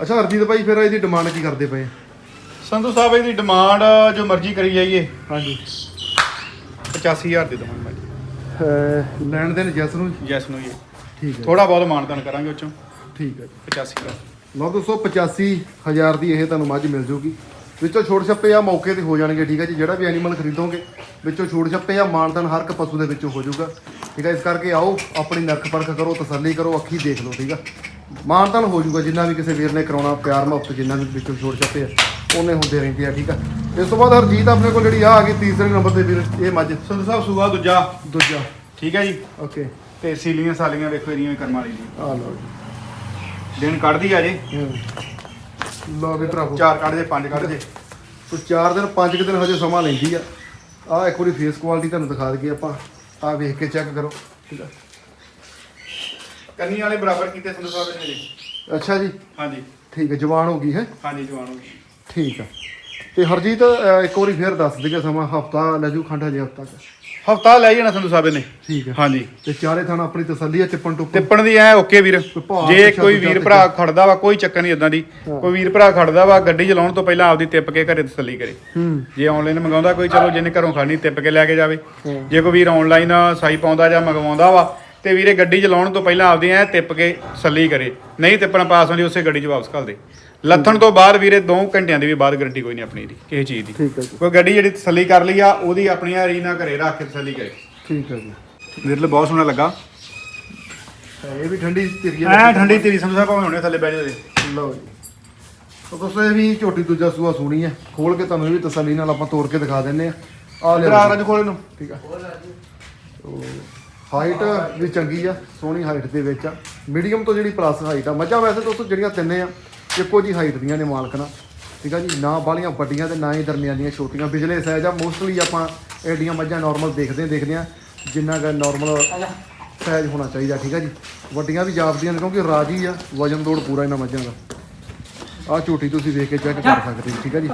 ਅੱਛਾ ਹਰਜੀਤ ਭਾਈ ਫਿਰ ਇਹਦੀ ਡਿਮਾਂਡ ਕੀ ਕਰਦੇ ਪਏ? ਸੰਧੂ ਸਾਹਿਬ ਇਹਦੀ ਡਿਮਾਂਡ ਜੋ ਮਰਜ਼ੀ ਕਰੀ ਜਾਈਏ। ਹਾਂਜੀ। 85000 ਦੇ ਦਵਾਂਗੇ ਮੈਂ ਜੀ। ਲੈਣ ਦੇਣ ਜੈਸ ਨੂੰ ਯੈਸ ਨੂੰ ਜੀ। ਠੀਕ ਹੈ ਥੋੜਾ ਬਹੁਤ ਮਾਨਤਾਨ ਕਰਾਂਗੇ ਉਹ ਚੋਂ। ਠੀਕ ਹੈ ਜੀ। 85000 ਲਓ ਦੋਸਤੋ 85000 ਦੀ ਇਹ ਤੁਹਾਨੂੰ ਮੱਝ ਮਿਲ ਜੂਗੀ। ਵਿੱਚੋਂ ਛੋਟ ਛੱਪੇ ਆ ਮੌਕੇ ਤੇ ਹੋ ਜਾਣਗੇ ਠੀਕ ਹੈ ਜੀ। ਜਿਹੜਾ ਵੀ ਐਨੀਮਲ ਖਰੀਦੋਗੇ ਵਿੱਚੋਂ ਛੋਟ ਛੱਪੇ ਆ ਮਾਨਤਨ ਹਰ ਇੱਕ ਪਸ਼ੂ ਦੇ ਵਿੱਚੋਂ ਹੋ ਜਾਊਗਾ। ਠੀਕ ਹੈ ਇਸ ਕਰਕੇ ਆਓ ਆਪਣੀ ਨਰਖ ਪਰਖ ਕਰੋ ਤਸੱਲੀ ਕਰੋ ਅੱਖੀ ਦੇਖ ਲਓ ਠੀਕ ਆ। ਮਾਨਤਨ ਹੋ ਜਾਊਗਾ ਜਿੰਨਾ ਵੀ ਕਿਸੇ ਵੀਰ ਨੇ ਕਰਾਉਣਾ ਪਿਆਰ ਮੁਹੱਬਤ ਜਿੰਨਾ ਵੀ ਵਿੱਚੋਂ ਛੋਟ ਛੱਪੇ ਆ ਉਹਨੇ ਹੁੰਦੇ ਰਹਿੰਦੇ ਆ ਠੀਕ ਆ? ਇਸ ਤੋਂ ਬਾਅਦ ਹਰਜੀਤ ਆਪਣੇ ਕੋਲ ਜਿਹੜੀ ਆ ਆ ਗਈ ਤੀਸਰੇ ਨੰਬਰ ਤੇ ਵੀਰ ਇਹ ਮੱਝ ਸੰਧੂ ਸਾਹਿਬ ਸੂਆ ਦੂਜਾ। ਦੂਜਾ। ਠੀਕ ਹੈ ਜੀ? ਓਕੇ। ਤੇ ਸੀਲੀਆਂ ਸਾਲੀਆਂ ਵੇਖੋ ਇਹਦੀਆਂ ਵੀ ਕਰਮ ਵਾਲੀ ਦੀ। ਆ ਲਓ ਜੀ। ਦਿਨ ਕੱਢਦੀ ਆ ਜੇ। ਲਓ ਵੀ ਭਰਾਵੋ। ਚਾਰ ਕੱਢ ਜੇ ਪੰਜ ਕੱਢ ਜੇ ਤੋ 4 ਦਿਨ 5 ਦਿਨ ਹਜੇ ਸਮਾਂ ਲੈਂਦੀ ਆ। ਆ ਇੱਕ ਵਾਰੀ ਫੇਸ ਕੁਆਲਿਟੀ ਤੁਹਾਨੂੰ ਦਿਖਾ ਦਈਏ ਆਪਾਂ। ਆ ਵੇਖ ਕੇ ਚੈੱਕ ਕਰੋ। ਠੀਕ ਆ। ਕੰਨੀ ਵਾਲੇ ਬਰਾਬਰ ਕੀਤੇ ਸੰਧੂ ਸਾਹਿਬ ਨੇ ਜੀ। ਅੱਛਾ ਜੀ। ਹਾਂਜੀ। ਠੀਕ ਹੈ ਜਵਾਨ ਹੋ ਗਈ ਹੈ। ਹਾਂਜੀ ਜਵਾਨ ਹੋ ਗਈ। ਠੀਕ ਆ ਤੇ ਹਰਜੀਤ ਇੱਕ ਵਾਰੀ ਫੇਰ ਦੱਸ ਦਈਏ ਸਮਾਂ ਹਫਤਾ ਲੈ ਜੂ ਖੰਡ ਹਜੇ ਹਫਤਾ ਹਫਤਾ ਲੈ ਜਾਣਾ ਸੰਧੂ ਸਾਹਿਬ ਨੇ। ਠੀਕ ਹੈ। ਹਾਂਜੀ। ਤੇ ਚਾਰੇ ਥਾਣਾ ਆਪਣੀ ਤਸੱਲੀ ਆ ਟਿੱਪਣ ਟੁੱਪਣ? ਟਿੱਪਣ ਦੀ ਐ ਓਕੇ ਵੀਰ। ਜੇ ਕੋਈ ਵੀਰ ਭਰਾ ਖੜਦਾ ਵਾ ਕੋਈ ਚੱਕਰ ਨਹੀਂ ਇਦਾਂ ਦੀ। ਕੋਈ ਵੀਰ ਭਰਾ ਖੜਦਾ ਵਾ ਗੱਡੀ ਚਲਾਉਣ ਤੋਂ ਪਹਿਲਾਂ ਆਪਦੀ ਟਿੱਪ ਕੇ ਘਰੇ ਤਸੱਲੀ ਕਰੇ। ਹੂੰ। ਜੇ ਆਨਲਾਈਨ ਮੰਗਾਉਂਦਾ ਕੋਈ ਚਲੋ ਜਿਹਨੇ ਘਰੋਂ ਖਾਣੀ ਟਿੱਪ ਕੇ ਲੈ ਕੇ ਜਾਵੇ। ਹਾਂ। ਜੇ ਕੋਈ ਵੀਰ ਆਨਲਾਈਨ ਸਾਈ ਪਾਉਂਦਾ ਜਾਂ ਮੰਗਵਾਉਂਦਾ ਵਾ ਤੇ ਵੀਰੇ ਗੱਡੀ ਚਲਾਉਣ ਤੋਂ ਪਹਿਲਾਂ ਆਪਦੀ ਐ ਟਿੱਪ ਕੇ ਤਸੱਲੀ ਕਰੇ। ਨਹੀਂ ਟਿੱਪਣਾ ਪਾਸ ਹੁੰਦੀ ਉਸੇ ਗੱਡੀ 'ਚ ਵਾਪਸ ਕਰ ਦੇ। ਲੱਥਣ ਤੋਂ ਬਾਅਦ ਵੀਰੇ 2 ਘੰਟਿਆਂ ਦੀ ਵੀ ਬਾਅਦ ਗਾਰੰਟੀ ਕੋਈ ਨਹੀਂ ਆਪਣੀ ਦੀ ਕਿਸੇ ਚੀਜ਼ ਦੀ। ਠੀਕ ਹੈ ਜੀ। ਕੋਈ ਗੱਡੀ ਜਿਹੜੀ ਤਸੱਲੀ ਕਰ ਲਈ ਆ ਉਹਦੀ ਆਪਣੀ ਆ ਰੀਨਾ ਘਰੇ ਰੱਖ ਕੇ ਤਸੱਲੀ ਕਰੇ। ਠੀਕ ਹੈ ਜੀ। ਵੀਰੇ ਬਹੁਤ ਸੋਹਣਾ ਲੱਗਾ। ਇਹ ਵੀ ਠੰਡੀ ਧੀਰੀ ਐ ਠੰਡੀ ਤੇਰੀ ਸਮਝਾ ਭਾਵੇਂ ਹੁਣੇ ਥੱਲੇ ਬਹਿ ਜਾਵੇ। ਲਓ ਜੀ। ਤਾਂ ਦੋਸਤੋ ਇਹ ਵੀ ਝੋਟੀ ਦੂਜਾ ਸੂਆ ਸੋਹਣੀ ਹੈ। ਖੋਲ ਕੇ ਤੁਹਾਨੂੰ ਇਹ ਵੀ ਤਸੱਲੀ ਨਾਲ ਆਪਾਂ ਤੋੜ ਕੇ ਦਿਖਾ ਦਿੰਨੇ ਆ ਆ ਲੈ ਰਾਜ ਖੋਲੇ ਨੂੰ ਠੀਕ ਆ। ਹਾਈਟ ਵੀ ਚੰਗੀ ਆ ਸੋਹਣੀ ਹਾਈਟ ਦੇ ਵਿੱਚ ਆ। ਮੀਡੀਅਮ ਤੋਂ ਜਿਹੜੀ ਪਲੱਸ ਹਾਈਟ ਆ। ਮੱਝਾਂ ਵੈਸੇ ਦੋਸਤੋ ਜਿਹੜੀਆਂ ਤਿੰਨੇ ਆ ਇੱਕੋ ਜੀ ਹਾਈਟ ਦੀਆਂ ਨੇ ਮਾਲਕਣਾ ਠੀਕ ਆ ਜੀ? ਨਾ ਬਾਲੀਆਂ ਵੱਡੀਆਂ ਤੇ ਨਾ ਹੀ ਦਰਮਿਆਨੀਆਂ ਛੋਟੀਆਂ। ਬਿਜਲੇ ਸਾਈਜ਼ ਆ ਮੋਸਟਲੀ ਆਪਾਂ ਐਡੀਆਂ ਮੱਝਾਂ ਨਾਰਮਲ ਦੇਖਦੇ ਦੇਖਦੇ ਆ। ਜਿੰਨਾ ਕੁ ਨਾਰਮਲ ਸਾਈਜ਼ ਹੋਣਾ ਚਾਹੀਦਾ ਠੀਕ ਆ ਜੀ? ਵੱਡੀਆਂ ਵੀ ਜਾਪਦੀਆਂ ਨੇ ਕਿਉਂਕਿ ਰਾਜੀ ਆ ਵਜਨ ਦੋੜ ਪੂਰਾ ਇਹਨਾਂ ਮੱਝਾਂ ਦਾ। ਆ ਝੋਟੀ ਤੁਸੀਂ ਵੇਖ ਕੇ ਚੈੱਕ ਕਰ ਸਕਦੇ ਹੋ ਠੀਕ ਆ ਜੀ?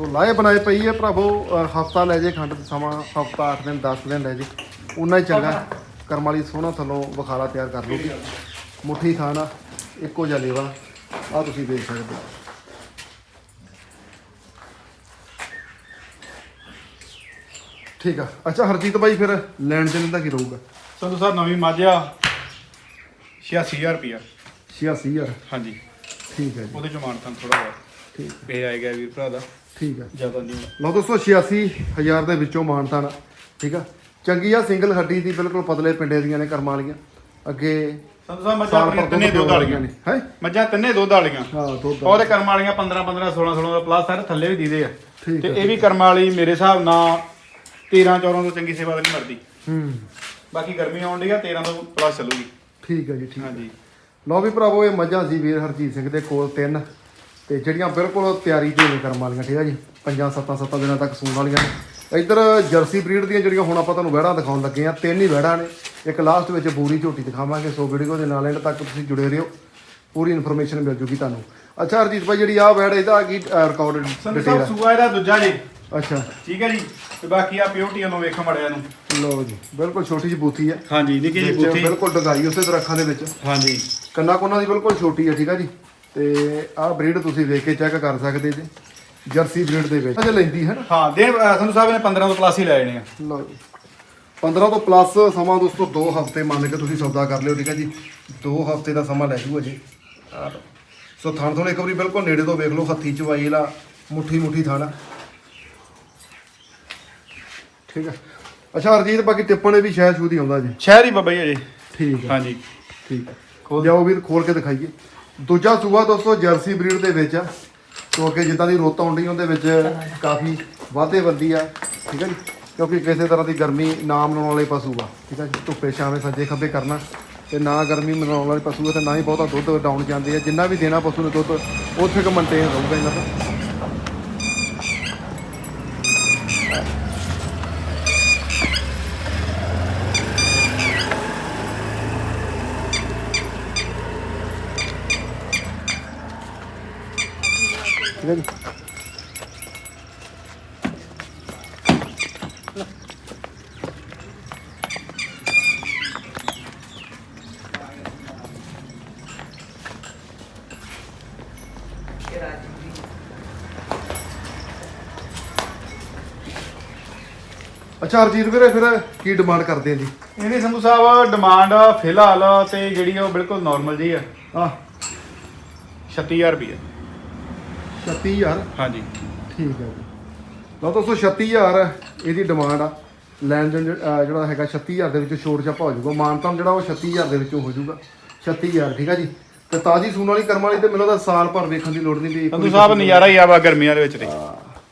ਸੋ ਲਾਏ ਬਣਾਏ ਪਈ ਹੈ ਭਰਾਵੋ ਹਫਤਾ ਲੈ ਜੇ ਖੰਡ ਸਮਾਂ ਹਫਤਾ 8 ਦਿਨ 10 ਦਿਨ ਲੈ ਜੇ। ਉਨਾ ਹੀ ਚੰਗਾ ਕਰਮ ਵਾਲੀ ਸੋਹਣਾ ਥੱਲੋਂ ਬਖਾਲਾ ਤਿਆਰ ਕਰ ਲੂਗੀ ਮੁੱਠੀ ਖਾਣਾ ਇੱਕੋ ਜਿਹਾ ਲੇਵਾ ਆ ਤੁਸੀਂ ਦੇਖ ਸਕਦੇ ਹੋ। ਠੀਕ ਆ। ਅੱਛਾ ਹਰਜੀਤ ਬਾਈ ਫਿਰ ਲੈਣ ਦੇਣ ਦਾ ਕੀ ਰਹੂਗਾ? ਸੰਧੂ ਸਾਹਿਬ ਨਵੀਂ ਮੱਝ ਆ 86000 ਰੁਪਿਆ 86000 ਹਾਂਜੀ। ਠੀਕ ਹੈ ਜੀ। ਉਹਦੇ ਚ ਮਾਨਤਨ ਥੋੜਾ ਬਹੁਤ। ਠੀਕ। ਇਹ ਆਏਗਾ ਵੀਰ ਭਰਾ ਦਾ। ਠੀਕ ਹੈ। ਜ਼ਿਆਦਾ ਨਹੀਂ। ਲਓ ਦੋਸਤੋ 86000 ਦੇ ਵਿੱਚੋਂ ਮਾਨਤਾਨ ਠੀਕ ਆ। ਚੰਗੀ ਆ ਸਿੰਗਲ ਹੱਡੀ ਦੀ ਬਿਲਕੁਲ ਪਤਲੇ ਪਿੰਡੇ ਦੀਆਂ ਨੇ ਕਰਮਾਂ ਵਾਲੀਆਂ। ਅੱਗੇ ਸੰਧੂ ਸਾਹਿਬ ਮੱਝਾਂ ਸਾਲ ਆਪਣੀਆਂ ਪਰ ਤਿੰਨੇ ਦੁੱਧ ਦੁੱਧ ਵਾਲੀਆਂ ਨੇ। ਹੈ? ਮੱਝਾਂ ਤਿੰਨੇ ਦੁੱਧ ਵਾਲੀਆਂ। ਹਾਂ ਦੁੱਧ ਉਹਦੇ ਕਰਮ ਵਾਲੀਆਂ 15 15 16 16 ਦਾ ਪਲੱਸ ਸਾਰੇ ਥੱਲੇ ਵੀ ਦੀਦੇ ਆ। ਠੀਕ ਤੇ ਇਹ ਵੀ ਕਰਮ ਵਾਲੀ ਮੇਰੇ ਹਿਸਾਬ ਨਾਲ 13 14 ਤੋਂ ਚੰਗੀ ਸੇਵਾ ਤਾਂ ਨਹੀਂ ਮਰਦੀ। ਹੂੰ। ਬਾਕੀ ਗਰਮੀ ਆਉਣ ਡਈ ਆ 13 ਤੋਂ ਪਲੱਸ ਚੱਲੂਗੀ। ਠੀਕ ਹੈ ਜੀ ਠੀਕ ਹਾਂਜੀ। ਲਓ ਵੀ ਭਰਾਵੋ ਇਹ ਮੱਝਾਂ ਸੀ ਵੀਰ ਹਰਜੀਤ ਸਿੰਘ ਦੇ ਕੋਲ ਤਿੰਨ। ਤੇ ਜਿਹੜੀਆਂ ਬਿਲਕੁਲ ਤਿਆਰੀ ਤੇ ਨੇ ਕਰਮ ਵਾਲੀਆਂ ਠੀਕ ਆ ਜੀ? ਪੰਜਾਂ ਸੱਤਾਂ ਸੱਤਾਂ ਦਿਨਾਂ ਤੱਕ ਸੂਣ ਵਾਲੀਆਂ ਇੱਧਰ ਜਰਸੀ ਬਰੀਡ ਦੀਆਂ ਜਿਹੜੀਆਂ ਹੁਣ ਆਪਾਂ ਤੁਹਾਨੂੰ ਵਹਿੜਾਂ ਦਿਖਾਉਣ ਲੱਗੇ ਆ ਤਿੰਨ ਹੀ ਵਹਿੜਾਂ ਨੇ। ਇੱਕ ਲਾਸਟ ਵਿੱਚ ਬੂਰੀ ਝੋਟੀ ਦਿਖਾਵਾਂਗੇ ਸੋ ਵੀਡੀਓ ਦੇ ਨਾਲ ਐਂਡ ਤੱਕ ਤੁਸੀਂ ਜੁੜੇ ਰਹੋ। ਪੂਰੀ ਇਨਫੋਰਮੇਸ਼ਨ ਮਿਲ ਜੂਗੀ ਤੁਹਾਨੂੰ। ਅੱਛਾ ਹਰਜੀਤ ਭਾਈ ਜਿਹੜੀ ਆ ਵਹਿੜ ਇਹਦਾ ਕੀ ਰਿਕਾਰਡ ਸੰਧੂ ਡਿਟੇਲ ਸਾਹਿਬ ਹੈ ਸੂਆ ਇਹਦਾ ਦੂਜਾ ਜੀ। ਅੱਛਾ। ਠੀਕ ਹੈ ਜੀ। ਤੇ ਬਾਕੀ ਆ ਪਿਓਰਟੀ ਨੂੰ ਵੇਖੋ ਮੜਿਆ ਨੂੰ। ਲਓ ਜੀ ਬਿਲਕੁਲ ਛੋਟੀ ਜਿਹੀ ਬੂਥੀ ਹੈ ਹਾਂਜੀ ਨਿੱਕੀ ਜੀ ਵਿੱਚ ਬੂਥੀ। ਬਿਲਕੁਲ ਡਗਾਈ ਉਸੇ ਤਰ੍ਹਾਂ ਅੱਖਾਂ ਦੇ ਵਿੱਚ। ਹਾਂਜੀ। ਕੰਨਾ ਕੋਨਾ ਦੀ ਬਿਲਕੁਲ ਛੋਟੀ ਹੈ ਠੀਕ ਆ ਜੀ? ਤੇ ਆਹ ਬਰੀਡ ਤੁਸੀਂ ਵੇਖ ਕੇ ਚੈੱਕ ਕਰ ਸਕਦੇ ਜੀ ਜਰਸੀ ਬਰੀਡ ਦੇ ਵਿੱਚ। ਅਜੇ ਲੈਂਦੀ ਹੈ ਨਾ? ਹਾਂ ਅਹ ਸੰਧੂ ਸਾਹਿਬ ਨੇ 15 ਤੋਂ ਪਲੱਸ ਹੀ ਲੈ ਜਾਣੇ ਆ। ਲਓ ਜੀ। 15 ਤੋਂ ਪਲੱਸ ਸਮਾਂ ਦੋਸਤੋ 2 ਹਫ਼ਤੇ ਮੰਨ ਕੇ ਤੁਸੀਂ ਸੌਦਾ ਕਰ ਲਿਓ ਠੀਕ ਹੈ ਜੀ। 2 ਹਫ਼ਤੇ ਦਾ ਸਮਾਂ ਲੈ ਜੂ ਆਹ ਲਓ। ਸੋ ਥਣ ਤੋਂ ਇੱਕ ਵਾਰੀ ਬਿਲਕੁਲ ਨੇੜੇ ਤੋਂ ਵੇਖ ਲਓ ਹੱਥੀ ਚਵਾਈ ਵਾਲਾ ਮੁੱਠੀ ਮੁੱਠੀ ਥਾਣਾ। ਠੀਕ ਹੈ। ਅੱਛਾ ਹਰਜੀਤ ਬਾਕੀ ਟਿੱਪਣੇ ਵੀ ਸ਼ਾਇਦ ਸ਼ੂਦੀ ਆਉਂਦਾ ਜੀ। ਸ਼ਹਿਰੀ ਬਾਬਾ ਜੀ ਅਜੇ। ਠੀਕ ਹੈ। ਹਾਂਜੀ। ਠੀਕ ਹੈ। ਲਿਆਓ ਵੀਰ ਖੋਲ ਕੇ ਦਿਖਾਈਏ। ਦੂਜਾ ਸੂਆ ਦੋਸਤੋ, ਜਰਸੀ ਬਰੀਡ ਦੇ ਵਿੱਚ। ਆ ਕਿਉਂਕਿ ਜਿੱਦਾਂ ਦੀ ਰੁੱਤ ਆਉਂਦੀ, ਉਹਦੇ ਵਿੱਚ ਕਾਫੀ ਵਾਧੇ ਬੰਦੀ ਆ, ਠੀਕ ਹੈ ਜੀ? ਕਿਉਂਕਿ ਕਿਸੇ ਤਰ੍ਹਾਂ ਦੀ ਗਰਮੀ ਨਾ ਮਨਾਉਣ ਵਾਲੇ ਪਸ਼ੂ ਆ, ਠੀਕ ਹੈ ਜੀ? ਧੁੱਪੇ ਛਾਵੇਂ ਸੱਜੇ ਖੱਬੇ ਕਰਨਾ, ਤੇ ਨਾ ਗਰਮੀ ਮਨਾਉਣ ਵਾਲੇ ਪਸ਼ੂ ਆ, ਤੇ ਨਾ ਹੀ ਬਹੁਤਾ ਦੁੱਧ ਡਾਊਨ ਜਾਂਦੇ ਆ। ਜਿੰਨਾ ਵੀ ਦੇਣਾ ਪਸ਼ੂ ਨੂੰ ਦੁੱਧ, ਉੱਥੇ ਕੁ ਮੇਨਟੇਨ ਰਹੂਗਾ ਇਹਨਾਂ ਦਾ। ਅੱਛਾ ਹਰਜੀਤ ਵੀਰੇ ਫਿਰ ਕੀ ਡਿਮਾਂਡ ਕਰਦੇ ਆ ਜੀ? ਇਹਦੀ ਸੰਧੂ ਸਾਹਿਬ ਡਿਮਾਂਡ ਫਿਲਹਾਲ ਤੇ ਜਿਹੜੀ ਉਹ ਬਿਲਕੁਲ ਨਾਰਮਲ ਜੀ ਆ। ਆ 36000 ਰੁਪਏ 36000 ਹਾਂਜੀ। ਠੀਕ ਹੈ ਜੀ। ਲਓ ਦੋਸਤੋ 36000 ਇਹਦੀ ਡਿਮਾਂਡ ਆ। ਲੈਣ ਦੇਣ ਜਿਹੜਾ ਹੈਗਾ 36000 ਦੇ ਵਿੱਚ ਛੋਟ ਛਾਪਾ ਹੋ ਜਾਊਗਾ। ਮਾਨਤਾਨ ਜਿਹੜਾ ਉਹ 36000 ਦੇ ਵਿੱਚੋਂ ਹੋ ਜਾਊਗਾ। 36000 ਠੀਕ ਆ ਜੀ। ਤੇ ਤਾਜੀ ਸੂਣ ਵਾਲੀ ਕਰਮ ਵਾਲੀ ਤੇ ਮੈਨੂੰ ਤਾਂ ਸਾਲ ਭਰ ਵੇਖਣ ਦੀ ਲੋੜ ਨਹੀਂ ਵੀ ਸੰਧੂ ਸਾਹਿਬ ਨਜ਼ਾਰਾ ਹੀ ਆ ਵਾ ਗਰਮੀਆਂ ਦੇ ਵਿੱਚ ਤੇ।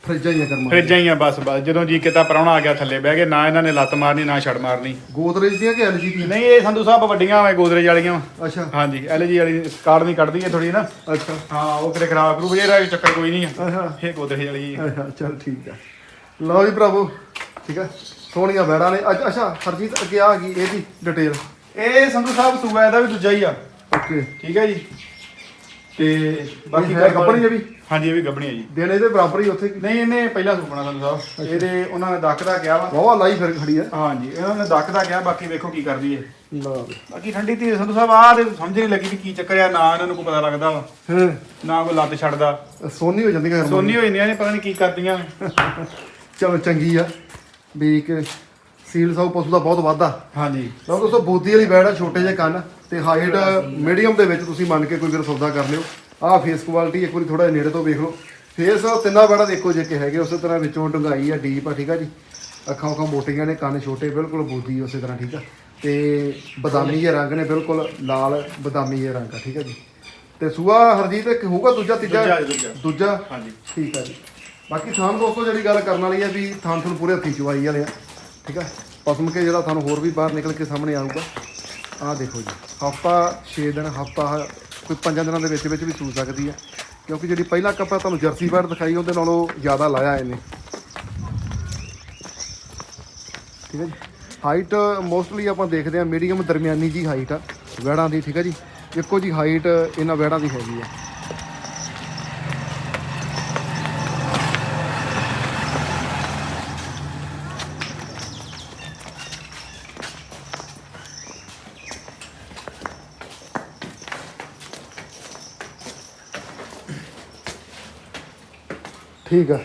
ਫਰਿੱਜਾਂ ਹੀ ਆ ਕਰਮ ਵਾਲੀ ਫਰਿੱਜਾਂ ਹੀ ਆ ਬਸ ਬਸ। ਜਦੋਂ ਜੀ ਕਿਤਾ ਪ੍ਰਾਹੁਣਾ ਆ ਗਿਆ ਥੱਲੇ ਬਹਿ ਗਏ ਨਾ ਇਹਨਾਂ ਨੇ ਲੱਤ ਮਾਰਨੀ ਨਾ ਛੜ ਮਾਰਨੀ। ਗੋਦਰੇਜ ਦੀਆਂ ਕਿ ਐਲਜੀ ਦੀਆਂ? ਨਹੀਂ ਇਹ ਸੰਧੂ ਸਾਹਿਬ ਵੱਡੀਆਂ ਵਾ ਗੋਦਰੇਜ ਵਾਲੀਆਂ। ਅੱਛਾ। ਹਾਂਜੀ ਐਲਜੀ ਵਾਲੀ ਕਾਰਡ ਨਹੀਂ ਕੱਢਦੀ ਹੈ ਥੋੜੀ ਨਾ। ਅੱਛਾ। ਹਾਂ ਉਹ ਕਿਤੇ ਖਰਾਬ ਕਰੂ ਇਹਦਾ ਚੱਕਰ ਕੋਈ ਨਹੀਂ ਆ। ਇਹ ਗੋਦਰੇਜ ਵਾਲੀ ਆ। ਅੱਛਾ ਚਲ ਠੀਕ ਆ। ਲਓ ਜੀ ਭਰਾਵੋ ਠੀਕ ਆ? ਸੋਹਣੀਆਂ ਬੈੜਾਂ ਨੇ। ਅੱਛਾ ਹਰਜੀਤ ਅੱਗੇ ਆ ਗਈ ਇਹਦੀ ਡਿਟੇਲ। ਇਹ ਸੰਧੂ ਸਾਹਿਬ ਸੂਆ ਇਹਦਾ ਵੀ ਦੂਜਾ ਹੀ ਆ। ਓਕੇ। ਠੀਕ ਹੈ ਜੀ। ਤੇ ਬਾਕੀ ਹੈ ਕੱਪੜੀ ਵੀ? ਹਾਂਜੀ ਇਹ ਵੀ ਗੱਬਣੀ ਹੈ ਜੀ। ਦਿਨ ਇਹਦੇ ਬਰਾਬਰ ਹੀ ਉੱਥੇ ਨਹੀਂ ਇਹਨੇ ਪਹਿਲਾਂ ਸੁਪਨਾ ਸਾਨੂੰ ਸਾਹਿਬ ਇਹਦੇ ਉਹਨਾਂ ਨੇ ਦੱਕ ਦਾ ਕਿਹਾ ਵਾ। ਵਾਵਾ ਲਾਈ ਫਿਰ ਖੜੀ ਹੈ। ਹਾਂਜੀ ਇਹਨਾਂ ਨੇ ਦੱਕ ਦਾ ਕਿਹਾ ਬਾਕੀ ਵੇਖੋ ਕੀ ਕਰਦੀ ਹੈ। ਵੀ। ਬਾਕੀ ਠੰਡੀ ਧੀ ਸੰਧੂ ਸਾਹਿਬ ਆਹ ਤੇ ਸਮਝ ਨਹੀਂ ਲੱਗੀ ਵੀ ਕੀ ਚੱਕਰ ਆ ਨਾ ਇਹਨਾਂ ਨੂੰ ਕੋਈ ਪਤਾ ਲੱਗਦਾ ਵਾ। ਹਾਂ। ਨਾ ਕੋਈ ਲੱਤ ਛੱਡਦਾ। ਸੋਨੀ ਹੋ ਜਾਂਦੀ ਘਰ ਸੋਨੀ ਹੋ ਜਾਂਦੀਆਂ ਨੇ ਪਤਾ ਨਹੀਂ ਕੀ ਕਰਦੀਆਂ ਚਲੋ ਚੰਗੀ ਆ। ਵੀ ਇੱਕ ਸੀਲ ਸਾਊ ਪਸ਼ੂ ਦਾ ਬਹੁਤ ਵਾਧਾ। ਹਾਂਜੀ। ਲਓ ਦੋਸਤੋ ਬੂਦੀ ਵਾਲੀ ਬੈੜ ਆ ਛੋਟੇ ਜਿਹੇ ਕੰਨ। ਤੇ ਹਾਈਟ ਮੀਡੀਅਮ ਦੇ ਵਿੱਚ ਤੁਸੀਂ ਮੰਨ ਕੇ ਕੋਈ ਵੀਰ ਸੌਦਾ ਕਰ ਲਿਓ। ਆਹ ਫੇਸ ਕੁਆਲਿਟੀ ਇੱਕ ਵਾਰੀ ਥੋੜਾ ਜਿਹਾ ਨੇੜੇ ਤੋਂ ਵੇਖ ਲਓ। ਫੇਸ ਤਿੰਨਾਂ ਬੈੜਾਂ ਦੇ ਇੱਕੋ ਜਿਹੇ ਕੇ ਹੈਗੇ ਉਸੇ ਤਰ੍ਹਾਂ ਵਿੱਚੋਂ ਡੰਗਾਈ ਆ ਡੀਪ ਆ ਠੀਕ ਆ ਜੀ। ਅੱਖਾਂ ਅੱਖਾਂ ਮੋਟੀਆਂ ਨੇ ਕੰਨ ਛੋਟੇ ਬਿਲਕੁਲ ਬੂਦੀ ਉਸੇ ਤਰ੍ਹਾਂ ਠੀਕ ਆ। ਤੇ ਬਦਾਮੀ ਜਿਹੇ ਰੰਗ ਨੇ ਬਿਲਕੁਲ ਲਾਲ ਬਦਾਮੀ ਜਿਹੇ ਰੰਗ ਆ ਠੀਕ ਆ ਜੀ। ਤੇ ਸੂਆ ਹਰਜੀਤ ਇੱਕ ਹੋਊਗਾ ਦੂਜਾ ਤੀਜਾ? ਦੂਜਾ, ਦੂਜਾ। ਦੂਜਾ? ਹਾਂਜੀ। ਠੀਕ ਆ ਜੀ। ਬਾਕੀ ਥਾਂ ਦੋਸਤੋ ਜਿਹੜੀ ਗੱਲ ਕਰਨ ਵਾਲੀ ਹੈ ਵੀ ਥਾਂ ਤੁਹਾਨੂੰ ਪੂਰੇ ਹੱਥੀ ਚਵਾਈ ਵਾਲੇ ਆ ਠੀਕ ਆ। ਪਸਮ ਕੇ ਜਿਹੜਾ ਤੁਹਾਨੂੰ ਹੋਰ ਵੀ ਬਾਹਰ ਨਿਕਲ ਕੇ ਸਾਹਮਣੇ ਆਊਗਾ। ਆਹ ਦੇਖੋ ਜੀ, ਹਫਤਾ 6 ਦਿਨ, ਹਫਤਾ, ਕੋਈ 5 ਦਿਨਾਂ ਦੇ ਵਿੱਚ ਵਿੱਚ ਵੀ ਸੂ ਸਕਦੀ ਹੈ ਕਿਉਂਕਿ ਜਿਹੜੀ ਪਹਿਲਾ ਕੱਪੜਾ ਤੁਹਾਨੂੰ ਜਰਸੀ ਬੈਡ ਦਿਖਾਈ, ਉਹਦੇ ਨਾਲੋਂ ਜ਼ਿਆਦਾ ਲਾਇਆ ਇਹਨੇ। ਠੀਕ ਹੈ ਜੀ? ਹਾਈਟ ਮੋਸਟਲੀ ਆਪਾਂ ਦੇਖਦੇ ਆ ਮੀਡੀਅਮ ਦਰਮਿਆਨੀ ਜੀ ਹਾਈਟ ਆ ਵੈੜਾਂ ਦੀ, ਠੀਕ ਹੈ ਜੀ? ਇੱਕੋ ਜੀ ਹਾਈਟ ਇਹਨਾਂ ਵੈੜਾਂ ਦੀ ਹੈਗੀ ਆ। ਠੀਕ ਆ।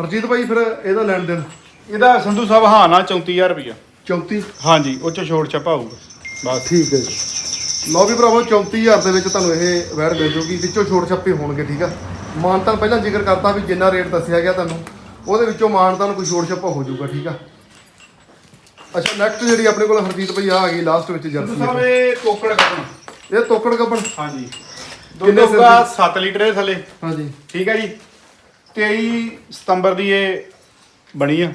ਹਰਜੀਤ ਭਾਈ ਫਿਰ ਇਹਦਾ ਲੈਣ ਦੇਣ? ਇਹਦਾ ਸੰਧੂ ਸਾਹਿਬ ਹਾਂ ਨਾ 34000 ਰੁਪਇਆ 34 ਹਾਂਜੀ ਉਹ ਚ ਛੋੜ ਛਪਾ ਹੋਊਗਾ ਬਸ। ਠੀਕ ਹੈ ਜੀ। ਲਓ ਵੀ ਭਰਾਵੋ 34000 ਦੇ ਵਿੱਚ ਤੁਹਾਨੂੰ ਇਹ ਵੈੜ ਮਿਲ ਜੂਗੀ। ਵਿੱਚੋਂ ਛੋਟ ਛੱਪੇ ਹੋਣਗੇ ਠੀਕ ਆ। ਮਾਨਤਾਨ ਪਹਿਲਾਂ ਜ਼ਿਕਰ ਕਰਤਾ ਵੀ ਜਿੰਨਾ ਰੇਟ ਦੱਸਿਆ ਗਿਆ ਤੁਹਾਨੂੰ ਉਹਦੇ ਵਿੱਚੋਂ ਮਾਨਤਾਨ ਕੋਈ ਛੋਟ ਛੱਪਾ ਹੋ ਜਾਊਗਾ ਠੀਕ ਆ। ਅੱਛਾ ਨੈਕਸਟ ਜਿਹੜੀ ਆਪਣੇ ਕੋਲ ਹਰਜੀਤ ਭਾਈ ਆ ਗਈ ਲਾਸਟ ਵਿੱਚ ਜਰਸੀ ਸਾਹਿਬ ਇਹ ਟੋਕੜ ਕੱਪਣਾ। ਇਹ ਤੋਕੜ ਗੱਬਣ ਹਾਂਜੀ। ਦੁੱਧ ਹੋਊਗਾ 7 ਲੀਟਰ ਦੇ ਥੱਲੇ। ਹਾਂਜੀ। ਠੀਕ ਹੈ ਜੀ। 23 ਸਤੰਬਰ ਦੀ ਇਹ ਬਣੀ ਆ।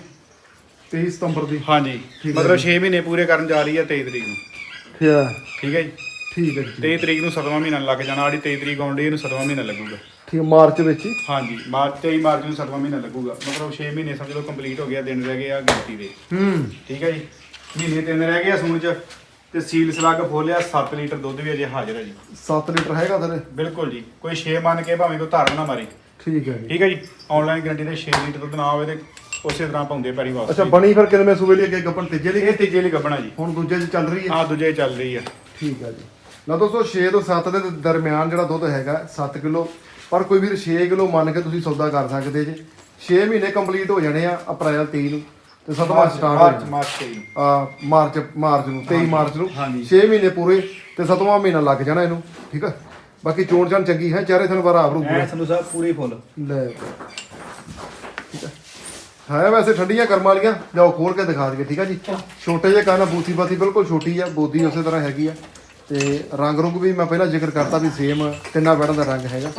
23 ਸਤੰਬਰ ਦੀ। ਹਾਂਜੀ। ਠੀਕ ਹੈ ਮਤਲਬ 6 ਮਹੀਨੇ ਪੂਰੇ ਕਰਨ ਜਾ ਰਹੀ ਆ 23 ਤਰੀਕ ਨੂੰ। ਠੀਕ ਠੀਕ ਹੈ ਜੀ। ਠੀਕ ਹੈ ਜੀ। 23 ਤਰੀਕ ਨੂੰ 7ਵਾਂ ਮਹੀਨਾ ਲੱਗ ਜਾਣਾ। ਆੜੀ 23 ਤਰੀਕ ਆਉਂਦੀ ਇਹਨੂੰ 7ਵਾਂ ਮਹੀਨਾ ਲੱਗੂਗਾ। ਠੀਕ ਮਾਰਚ ਵਿੱਚ ਹੀ। ਹਾਂਜੀ ਮਾਰਚ 23 ਮਾਰਚ ਨੂੰ 7ਵਾਂ ਮਹੀਨਾ ਲੱਗੂਗਾ। ਮਤਲਬ 6 ਮਹੀਨੇ ਸਮਝ ਲਓ ਕੰਪਲੀਟ ਹੋ ਗਿਆ ਦਿਨ ਰਹਿ ਗਏ ਆ ਗਿਣਤੀ ਦੇ। ਹੂੰ। ਠੀਕ ਹੈ ਜੀ। ਮਹੀਨੇ ਤਿੰਨ ਰਹਿ ਗਏ ਆ ਸੂਣ ਚ ਤੇ ਸੀਲ ਸਲੱਗ ਫੋਲਿਆ 7 ਲੀਟਰ ਦੁੱਧ ਵੀ ਅਜੇ ਹਾਜ਼ਰ ਹੈ ਜੀ। 7 ਲੀਟਰ ਹੈਗਾ ਥਲੇ ਬਿਲਕੁਲ ਜੀ। ਕੋਈ 6 ਮੰਨ ਕੇ ਭਾਵੇਂ ਕੋਈ ਧਾਰਨ ਨਾ ਮਾਰੇ। ਠੀਕ ਹੈ ਜੀ। ਠੀਕ ਹੈ ਜੀ। ਆਨਲਾਈਨ ਗਰੰਟੀ ਦੇ 6 ਲੀਟਰ ਦੁੱਧ ਨਾ ਹੋਵੇ ਤੇ ਉਸੇ ਤਰ੍ਹਾਂ ਪਾਉਂਦੇ ਪੈਰੀ ਵਾਸਤੇ ਅੱਛਾ ਬਣੀ ਫਿਰ ਕਿੰਨੇ ਸੂਬੇ ਲਈ ਅੱਗੇ ਗੱਬਣ? ਤੀਜੇ ਲਈ ਇਹ ਤੀਜੇ ਲਈ ਗੱਬਣਾ ਜੀ। ਹੁਣ ਦੂਜੇ 'ਚ ਚੱਲ ਰਹੀ ਹੈ? ਆ ਦੂਜੇ ਚੱਲ ਰਹੀ ਆ। ਠੀਕ ਹੈ ਜੀ। ਲਓ ਦੋਸਤੋ 6 ਤੋਂ 7 ਦੇ ਦਰਮਿਆਨ ਜਿਹੜਾ ਦੁੱਧ ਹੈਗਾ 7 ਕਿਲੋ। ਪਰ ਕੋਈ ਵੀਰ 6 ਕਿਲੋ ਮੰਨ ਕੇ ਤੁਸੀਂ ਸੌਦਾ ਕਰ ਸਕਦੇ ਜੇ। 6 ਮਹੀਨੇ ਕੰਪਲੀਟ ਹੋ ਜਾਣੇ ਆ ਅਪ੍ਰੈਲ 23 ਨੂੰ। ਤੇ ਸਤਵਾਂ ਸਟਾਰਟ ਹੋ ਮਾਰਚ ਜਾਣਾ। ਮਾਰਚ 23 ਨੂੰ ਆ ਮਾਰਚ ਮਾਰਚ ਨੂੰ 23 ਮਾਰਚ ਨੂੰ। ਹਾਂਜੀ। 6 ਮਹੀਨੇ ਪੂਰੇ ਤੇ ਸਤਵਾਂ ਮਹੀਨਾ ਲੱਗ ਜਾਣਾ ਇਹਨੂੰ। ਠੀਕ ਹੈ ਬਾਕੀ ਚੋਣ ਚਾਣ ਚੰਗੀ ਹੈ ਚਾਰੇ ਤੁਹਾਨੂੰ ਬਰਾਬਰ ਐ ਉੱਪਰ ਸੰਧੂ ਸਾਹਿਬ ਪੂਰੀ ਫੁੱਲ। ਲੈ। ਠੀਕ ਹੈ ਹੈ ਵੈਸੇ ਠੰਡੀਆਂ ਕਰਮ ਵਾਲੀਆਂ ਜਾਓ ਖੋਲ ਕੇ ਦਿਖਾ ਦਈਏ ਠੀਕ ਹੈ ਜੀ? ਛੋਟੇ ਜਿਹੇ ਕੰਨ ਬੂਥੀ ਬਾਥੀ ਬਿਲਕੁਲ ਛੋਟੀ ਆ ਬੋਦੀ ਉਸੇ ਤਰ੍ਹਾਂ ਹੈਗੀ ਆ। ਤੇ ਰੰਗ ਰੁੰਗ ਵੀ ਮੈਂ ਪਹਿਲਾਂ ਜ਼ਿਕਰ ਕਰਤਾ ਵੀ ਸੇਮ ਤਿੰਨਾਂ ਬੈੜਾਂ ਦਾ ਰੰਗ ਹੈਗਾ।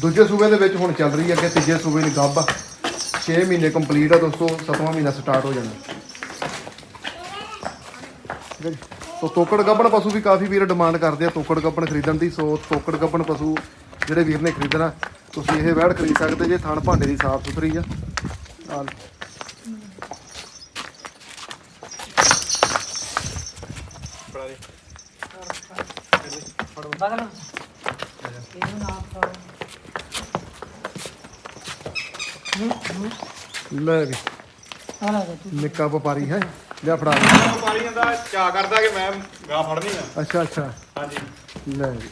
ਦੂਜੇ ਸੂਬੇ ਦੇ ਵਿੱਚ ਹੁਣ ਚੱਲ ਰਹੀ ਹੈ ਅੱਗੇ ਤੀਜੇ ਸੂਬੇ ਦੀ ਗੱਬ ਆ। 6 ਮਹੀਨੇ ਕੰਪਲੀਟ ਆ ਦੋਸਤੋ ਸੱਤਵਾਂ ਮਹੀਨਾ ਸਟਾਰਟ ਹੋ ਜਾਣਾ। ਠੀਕ ਹੈ ਜੀ? ਸੋ ਤੋਕੜ ਗੱਬਣ ਪਸ਼ੂ ਵੀ ਕਾਫੀ ਵੀਰ ਡਿਮਾਂਡ ਕਰਦੇ ਆ ਤੋਕੜ ਗੱਬਣ ਖਰੀਦਣ ਦੀ। ਸੋ ਤੋਕੜ ਗੱਬਣ ਪਸ਼ੂ ਜਿਹੜੇ ਵੀਰ ਨੇ ਖਰੀਦਣਾ ਤੁਸੀਂ ਇਹ ਵੈੜ ਖਰੀਦ ਸਕਦੇ ਜੇ ਥਣ ਭਾਂਡੇ ਦੀ ਸਾਫ਼ ਸੁਥਰੀ ਆ। ਆ ਲਓ। ਲੈ ਵੀ ਨਿੱਕਾ ਵਪਾਰੀ ਹੈ। ਲਿਆ ਫੜਾ ਦੇ। ਪਾਣੀ ਜਾਂਦਾ ਚਾ ਕਰਦਾ ਕਿ ਮੈਂ ਗਾਂ ਫੜਨੀ ਆ। ਅੱਛਾ ਅੱਛਾ। ਹਾਂਜੀ। ਲੈ ਵੀ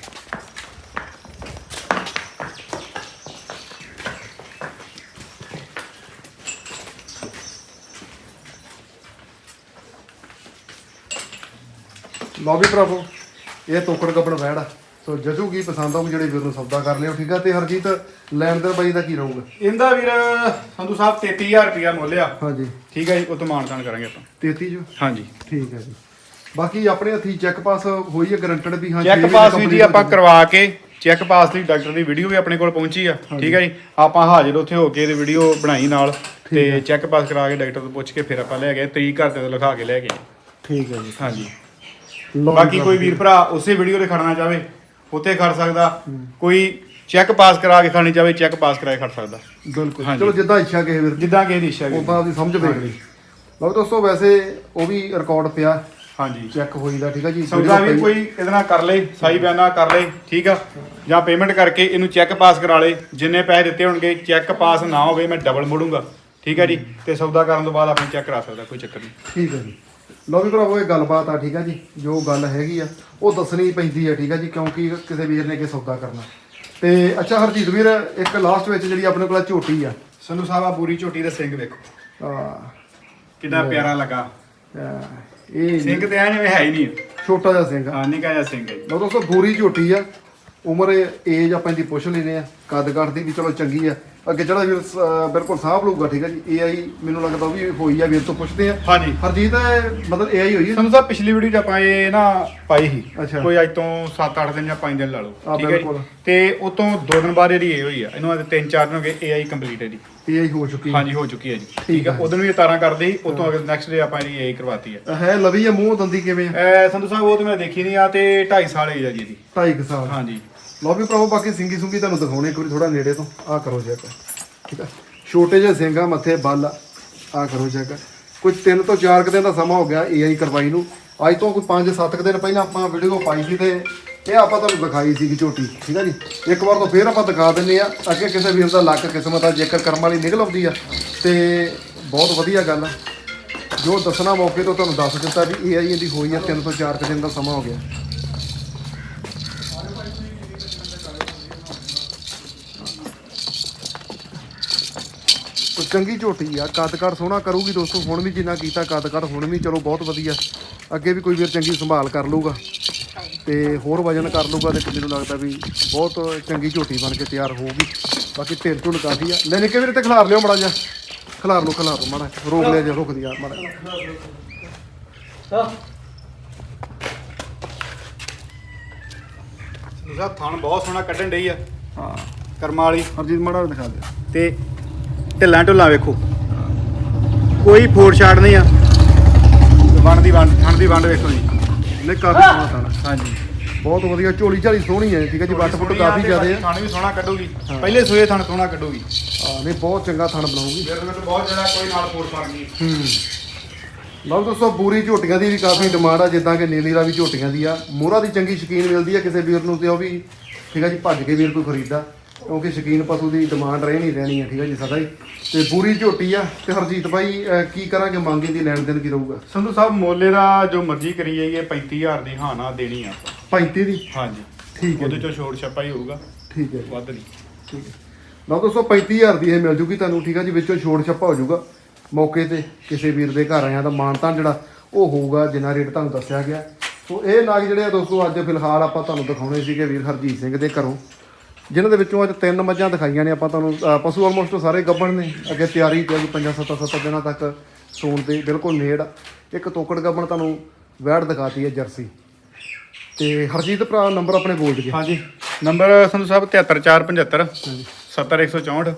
ਲਓ ਵੀ ਭਰਾਵੋ ਇਹ ਤੋਕੜ ਵੈੜ ਆ। ਸੋ ਜਜੂ ਕੀ ਪਸੰਦ ਆਊ ਜਿਹੜੇ ਵੀਰ ਨੂੰ ਸੌਦਾ ਕਰ ਲਿਓ ਠੀਕ ਆ? ਤੇ ਹਰਜੀਤ ਲੈਣ ਦੇਣ ਬਾਈ ਦਾ ਕੀ ਰਹੂਗਾ? ਇਹਦਾ ਵੀਰ ਸੰਧੂ ਸਾਹਿਬ 33000 ਰੁਪਇਆ ਮੁੱਲ ਆ। ਹਾਂਜੀ। ਠੀਕ ਹੈ ਜੀ ਉਹ ਤੋਂ ਮਾਨਤਾਨ ਕਰਾਂਗੇ ਆਪਾਂ। 33 ਜੋ ਹਾਂਜੀ। ਠੀਕ ਹੈ ਜੀ। ਬਾਕੀ ਆਪਣੇ ਹੱਥੀ ਚੈੱਕ ਪਾਸ ਹੋਈ ਹੈ ਗਰੰਟਡ ਵੀ ਹਾਂ ਚੈੱਕ ਪਾਸ ਵੀ ਜੀ ਆਪਾਂ ਕਰਵਾ ਕੇ ਚੈੱਕ ਪਾਸ ਦੀ ਡਾਕਟਰ ਦੀ ਵੀਡੀਓ ਵੀ ਆਪਣੇ ਕੋਲ ਪਹੁੰਚੀ ਆ। ਠੀਕ ਹੈ ਜੀ ਆਪਾਂ ਹਾਜ਼ਰ ਉੱਥੇ ਹੋ ਕੇ ਇਹਦੀ ਵੀਡੀਓ ਬਣਾਈ ਨਾਲ ਤੇ ਚੈੱਕ ਪਾਸ ਕਰਾ ਕੇ ਡਾਕਟਰ ਤੋਂ ਪੁੱਛ ਕੇ ਫਿਰ ਆਪਾਂ ਲੈ ਗਏ ਤਰੀਕ ਘਰ ਤੇ ਲਿਖਾ ਕੇ ਲੈ ਗਏ। ਠੀਕ ਹੈ ਜੀ। ਹਾਂਜੀ। ਬਾਕੀ ਕੋਈ ਵੀਰ ਭਰਾ ਉਸੇ ਵੀਡੀਓ ਤੇ ਖੜਨਾ ਚਾਹਵੇ ਉੱਥੇ ਖੜ ਸਕਦਾ। ਕੋਈ ਚੈੱਕ ਪਾਸ ਕਰਾ ਕੇ ਖੜਨੀ ਚਾਹਵੇ ਚੈੱਕ ਪਾਸ ਕਰਾ ਕੇ ਖੜ ਸਕਦਾ। ਬਿਲਕੁਲ। ਹਾਂਜੀ। ਚਲੋ ਜਿੱਦਾਂ ਇੱਛਾ ਕਿਸੇ ਵੀਰ ਦੀ। ਜਿੱਦਾਂ ਕਿ ਇਹਦੀ ਇੱਛਾ ਉਦਾਂ ਆਪਦੀ ਸਮਝ ਵੇਖ ਲਈ। ਲਓ ਦੋਸਤੋ ਵੈਸੇ ਉਹ ਵੀ ਰਿਕਾਰਡ ਪਿਆ। ਹਾਂਜੀ। ਚੈੱਕ ਹੋਈਦਾ ਠੀਕ ਆ ਜੀ? ਸੌਦਾ ਵੀ ਕੋਈ ਇਹਦੇ ਨਾਲ ਕਰ ਲੇ ਸਾਈ ਬਿਆਨਾ ਕਰ ਲੇ ਠੀਕ ਆ? ਜਾਂ ਪੇਮੈਂਟ ਕਰਕੇ ਇਹਨੂੰ ਚੈੱਕ ਪਾਸ ਕਰਾ ਲੇ ਜਿੰਨੇ ਪੈਸੇ ਦਿੱਤੇ ਹੋਣਗੇ ਚੈੱਕ ਪਾਸ ਨਾ ਹੋਵੇ ਮੈਂ ਡਬਲ ਮੋੜੂੰਗਾ ਠੀਕ ਆ ਜੀ? ਤੇ ਸੌਦਾ ਕਰਨ ਤੋਂ ਬਾਅਦ ਆਪਣੀ ਚੈੱਕ ਕਰਾ ਸਕਦਾ ਕੋਈ ਚੱਕਰ ਨਹੀਂ। ਠੀਕ ਹੈ ਜੀ। ਲਓ ਵੀ ਭਰਾਵੋ ਇਹ ਗੱਲਬਾਤ ਆ ਠੀਕ ਆ ਜੀ? ਜੋ ਗੱਲ ਹੈਗੀ ਆ ਉਹ ਦੱਸਣੀ ਪੈਂਦੀ ਆ ਠੀਕ ਆ ਜੀ? ਕਿਉਂਕਿ ਕਿਸੇ ਵੀਰ ਨੇ ਕਿ ਸੌਦਾ ਕਰਨਾ। ਤੇ ਅੱਛਾ ਹਰਜੀਤ ਵੀਰ ਇੱਕ ਲਾਸਟ ਵਿੱਚ ਜਿਹੜੀ ਆਪਣੇ ਕੋਲ ਝੋਟੀ ਆ। ਸੰਧੂ ਸਾਹਿਬ ਆ ਪੂਰੀ ਝੋਟੀ ਦੇ ਸਿੰਘ ਵੇਖੋ। ਆ ਕਿੰਨਾ ਪਿਆਰਾ ਲੱਗਾ। ਇਹ ਸਿੰਘ ਤੇ ਐ ਜਿਵੇਂ ਹੈ ਹੀ ਨਹੀਂ। ਛੋਟਾ ਜਿਹਾ ਸਿੰਘ ਆ। ਹਾਂ ਨਿੱਕਾ ਜਿਹਾ ਸਿੰਘ ਹੈ ਜੀ। ਲਓ ਦੋਸਤੋ ਬੂਰੀ ਝੋਟੀ ਆ। ਉਮਰ ਏਜ ਆਪਾਂ ਇਹਦੀ ਪੁੱਛ ਲੈਨੇ ਆ। ਕੱਦ ਦੀ ਵੀ ਚਲੋ ਚੰਗੀ ਆ। ਅੱਗੇ ਜਿਹੜਾ ਵੀਰ ਬਿਲਕੁਲ ਸਾਂਭ ਲਊਗਾ ਠੀਕ ਆ ਜੀ? ਏਆਈ ਮੈਨੂੰ ਲੱਗਦਾ ਉਹ ਵੀ ਹੋਈ ਆ ਵੀਰ ਤੋਂ ਪੁੱਛਦੇ ਆ। ਹਾਂਜੀ। ਹਰਜੀਤ ਇਹ ਮਤਲਬ ਏਆਈ ਹੋਈ ਹੈ? ਸਾਹਿਬ ਪਿਛਲੀ ਵੀਡੀਓ 'ਚ ਆਪਾਂ ਇਹ ਨਾ ਪਾਈ ਸੀ। ਅੱਛਾ। ਕੋਈ ਅੱਜ ਤੋਂ 7-8 ਦਿਨ ਜਾਂ 5 ਦਿਨ ਲਾ ਲਓ ਹਾਂ, ਠੀਕ ਹੈ ਜੀ? ਬਿਲਕੁਲ। ਤੇ 2 ਦਿਨ ਬਾਅਦ ਇਹਦੀ ਇਹ ਹੋਈ ਆ ਇਹਨੂੰ ਅੱਜ 3-4 ਦਿਨ ਹੋ ਗਏ AI ਕੰਪਲੀਟ ਹੈ ਜੀ। ਏਆਈ ਹੋ ਚੁੱਕੀ ਹੈ। ਹਾਂਜੀ ਹੋ ਚੁੱਕੀ ਹੈ ਜੀ। ਠੀਕ ਹੈ ਹੈ। ਉਦੋਂ ਵੀ ਇਹ ਤਾਰਾਂ ਕਰਦੇ ਸੀ ਉਤੋਂ ਅਗਰ ਨੈਕਸਟ ਡੇ ਆਪਾਂ ਇਹਦੀ AI ਕਰਵਾਤੀ ਹੈ। ਹੈ ਲਵੀ ਆ ਮੂੰਹ ਦੰਦੀ ਕਿਵੇਂ ਆ? ਐ ਸੰਧੂ ਸਾਹਿਬ ਉਹ ਤੇ ਮੈਂ ਦੇਖੀ ਨਹੀਂ ਆ ਤੇ 2.5 ਸਾਲ ਏਜ ਆ ਜੀ ਇਹਦੀ। ਢਾਈ ਕੁ ਸਾਲ। ਹਾਂਜੀ। ਲਓ ਵੀ ਭਰਾਵੋ ਬਾਕੀ ਸਿੰਗੀ ਸੁੰਗੀ ਤੁਹਾਨੂੰ ਦਿਖਾਉਣੇ ਇੱਕ ਵਾਰੀ ਥੋੜਾ ਨੇੜੇ ਤੋਂ। ਆਹ ਕਰੋ ਚੈੱਕ ਠੀਕ ਆ? ਛੋਟੇ ਜਿਹੇ ਸਿੰਗਾ ਮੱਥੇ ਬੱਲ ਆਹ ਕਰੋ ਚੈੱਕ ਕੋਈ 3 ਤੋਂ 4 ਕੁ ਦਿਨ ਦਾ ਸਮਾਂ ਹੋ ਗਿਆ ਏਆਈ ਕਰਵਾਈ ਨੂੰ। ਅੱਜ ਤੋਂ ਕੋਈ 5-7 ਦਿਨ ਪਹਿਲਾਂ ਆਪਾਂ ਵੀਡੀਓ ਪਾਈ ਸੀ ਤੇ ਇਹ ਆਪਾਂ ਤੁਹਾਨੂੰ ਦਿਖਾਈ ਸੀਗੀ ਝੋਟੀ। ਠੀਕ ਆ ਜੀ? ਇੱਕ ਵਾਰ ਤੋਂ ਫੇਰ ਆਪਾਂ ਦਿਖਾ ਦਿੰਨੇ ਆ ਅੱਗੇ ਕਿਸੇ ਵੀਰ ਦਾ ਲੱਕ, ਕਿਸਮਤ ਆ, ਜੇਕਰ ਕਰਮ ਵਾਲੀ ਨਿਕਲ ਆਉਂਦੀ ਆ। ਤੇ ਬਹੁਤ ਵਧੀਆ ਗੱਲ ਆ। ਜੋ ਦੱਸਣਾ ਮੌਕੇ ਤੋਂ ਤੁਹਾਨੂੰ ਦੱਸ ਦਿੱਤਾ ਵੀ ਏਆਈ ਇਹਦੀ ਹੋਈ ਆ 3 ਤੋਂ 4 ਕੁ ਦਿਨ ਦਾ ਸਮਾਂ ਹੋ ਗਿਆ। ਚੰਗੀ ਝੋਟੀ ਆ ਕੱਦ ਕੱਦ ਸੋਹਣਾ ਕਰੂਗੀ ਦੋਸਤੋ ਹੁਣ ਵੀ ਜਿੰਨਾ ਕੀਤਾ ਕੱਦ ਕੱਦ ਹੁਣ ਵੀ ਚਲੋ ਬਹੁਤ ਵਧੀਆ। ਅੱਗੇ ਵੀ ਕੋਈ ਵੀਰ ਚੰਗੀ ਸੰਭਾਲ ਕਰ ਲਊਗਾ ਤੇ ਹੋਰ ਵਜਨ ਕਰ ਲਊਗਾ ਤੇ ਮੈਨੂੰ ਲੱਗਦਾ ਵੀ ਬਹੁਤ ਚੰਗੀ ਝੋਟੀ ਬਣ ਕੇ ਤਿਆਰ ਹੋਊਗੀ। ਬਾਕੀ ਢਿੱਲ ਢੁੱਲ ਕਾਫੀ ਆ। ਲੈ ਨਿੱਕੇ ਵੀਰ ਤੇ ਖਿਲਾਰ ਲਿਓ ਮੜਾ ਜਾ ਖਿਲਾਰ ਲਓ ਖਿਲਾਰ ਲਓ ਮਾੜਾ। ਰੋਕ ਲਿਆ ਜੇ ਰੁਕ ਦਿਆ ਮਾੜਾ ਸਾਹਿਬ ਥਣ ਬਹੁਤ ਸੋਹਣਾ ਕੱਢਣ ਡਈ ਆ ਹਾਂ। ਕਰਮਾਂ ਵਾਲੀ ਹਰਜੀਤ ਮਾੜਾ ਦਿਖਾ ਦੇ। ਤੇ ਢਿੱਲਾਂ ਢੁੱਲਾਂ ਵੇਖੋ। ਕੋਈ ਫੋੜ ਛਾੜ ਨਹੀਂ ਆ। ਵਣ ਦੀ ਵਣ ਥਣ ਦੀ ਵੰਡ ਵੇਖੋ ਜੀ। ਨੇ ਕਾਫੀ ਸੋਹਣਾ ਥਾਣਾ ਹਾਂਜੀ। ਬਹੁਤ ਵਧੀਆ ਝੋਲੀ ਝਾਲੀ ਸੋਹਣੀ ਹੈ ਠੀਕ ਹੈ ਜੀ ਵੱਟ ਫੁੱਟ ਕਾਫੀ ਜ਼ਿਆਦੇ ਆ। ਥਣ ਵੀ ਸੋਹਣਾ ਕੱਢੂਗੀ। ਪਹਿਲੇ ਸੂਏ ਥਣ ਸੋਹਣਾ ਕੱਢੂਗੀ। ਹਾਂ, ਨਹੀਂ ਬਹੁਤ ਚੰਗਾ ਥਣ ਬਣਾਉਗੀ ਮੇਰੇ ਵਿੱਚ ਬਹੁਤ ਜਿਹੜਾ ਕੋਈ ਨਾਲ ਫੋੜ ਫੜ ਗਈ ਹੂੰ। ਲਓ ਦੋਸਤੋ ਬੂਰੀ ਝੋਟੀਆਂ ਦੀ ਵੀ ਕਾਫੀ ਡਿਮਾਂਡ ਆ ਜਿੱਦਾਂ ਕਿ ਨੀਲੀ ਰਾਵੀ ਝੋਟੀਆਂ ਦੀ ਆ। ਮੋਹਰਾ ਦੀ ਚੰਗੀ ਸ਼ਕੀਨ ਮਿਲਦੀ ਆ ਕਿਸੇ ਵੀਰ ਨੂੰ ਤੇ ਉਹ ਵੀ ਠੀਕ ਆ ਜੀ ਭੱਜ ਕੇ ਵੀਰ ਕੋਈ ਖਰੀਦਾ ਕਿਉਂਕਿ ਸ਼ਕੀਨ ਪਸ਼ੂ ਦੀ ਡਿਮਾਂਡ ਰਹਿਣੀ ਰਹਿਣੀ ਆ ਠੀਕ ਆ ਜੀ ਸਦਾ ਹੀ। ਤੇ ਬੂਰੀ ਝੋਟੀ ਆ ਤੇ ਹਰਜੀਤ ਭਾਈ ਅਹ, ਕੀ ਕਰਾਂਗੇ? ਮੰਗੇ ਦੀ ਲੈਣ ਦੇਣ ਕੀ ਰਹੂਗਾ? ਸੰਧੂ ਸਾਹਿਬ ਮੋਲੇ ਦਾ ਜੋ ਮਰਜ਼ੀ ਕਰੀ ਜਾਈਏ 35000 ਦੀ ਹਾਂ ਨਾ ਦੇਣੀ ਆ ਆਪਾਂ। 35 ਦੀ? ਹਾਂਜੀ। ਠੀਕ ਹੈ ਉਹਦੇ ਚੋਂ ਛੋੜ ਛੱਪਾ ਹੀ ਹੋਊਗਾ। ਠੀਕ ਹੈ ਵੱਧ ਨਹੀਂ। ਠੀਕ ਹੈ। ਲਓ ਦੋਸਤੋ 35000 ਦੀ ਇਹ ਮਿਲ ਜੂਗੀ ਤੁਹਾਨੂੰ ਠੀਕ ਆ ਜੀ ਵਿੱਚੋਂ ਛੋੜ ਛੱਪਾ ਹੋ ਜਾਊਗਾ ਮੌਕੇ ਤੇ ਕਿਸੇ ਵੀਰ ਦੇ ਘਰ ਆਇਆ ਤਾਂ ਮਾਨਤਾਨ ਜਿਹੜਾ ਉਹ ਹੋਊਗਾ ਜਿੰਨਾ ਰੇਟ ਤੁਹਾਨੂੰ ਦੱਸਿਆ ਗਿਆ। ਸੋ ਇਹ ਨਾਗ ਜਿਹੜੇ ਆ ਦੋਸਤੋ ਅੱਜ ਫਿਲਹਾਲ ਆਪਾਂ ਤੁਹਾਨੂੰ ਦਿਖਾਉਣੇ ਸੀਗੇ ਵੀਰ ਹਰਜੀਤ ਸਿੰਘ ਦੇ ਘਰੋਂ। ਜਿਨ੍ਹਾਂ ਦੇ ਵਿੱਚੋਂ ਅੱਜ ਤਿੰਨ ਮੱਝਾਂ ਦਿਖਾਈਆਂ ਨੇ ਆਪਾਂ ਤੁਹਾਨੂੰ ਅਹ ਪਸ਼ੂ ਆਲਮੋਸਟ ਸਾਰੇ ਗੱਭਣ ਨੇ। ਅੱਗੇ ਤਿਆਰੀ ਤੇ ਜੀ 5 7 7 ਦਿਨਾਂ ਤੱਕ ਸੂਣ ਦੇ ਬਿਲਕੁਲ ਨੇੜ। ਆ। ਇੱਕ ਤੋਕੜ ਗੱਭਣ ਤੁਹਾਨੂੰ ਵੈੜ ਦਿਖਾਤੀ ਹੈ ਜਰਸੀ। ਤੇ ਹਰਜੀਤ ਭਰਾ ਨੰਬਰ ਆਪਣੇ ਬੋਲ ਦਈਏ ਹਾਂਜੀ। ਨੰਬਰ ਸੰਧੂ ਸਾਹਿਬ 73475 70164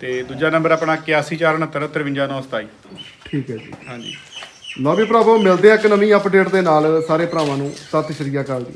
ਤੇ ਦੂਜਾ ਨੰਬਰ ਆਪਣਾ 8149 53927 ਠੀਕ ਹੈ ਜੀ। ਹਾਂਜੀ। ਲਓ ਵੀ ਭਰਾਵੋ ਮਿਲਦੇ ਆ ਇੱਕ ਨਵੀਂ ਅਪਡੇਟ ਦੇ ਨਾਲ। ਸਾਰੇ ਭਰਾਵਾਂ ਨੂੰ ਸਤਿ ਸ਼੍ਰੀ ਅਕਾਲ ਜੀ।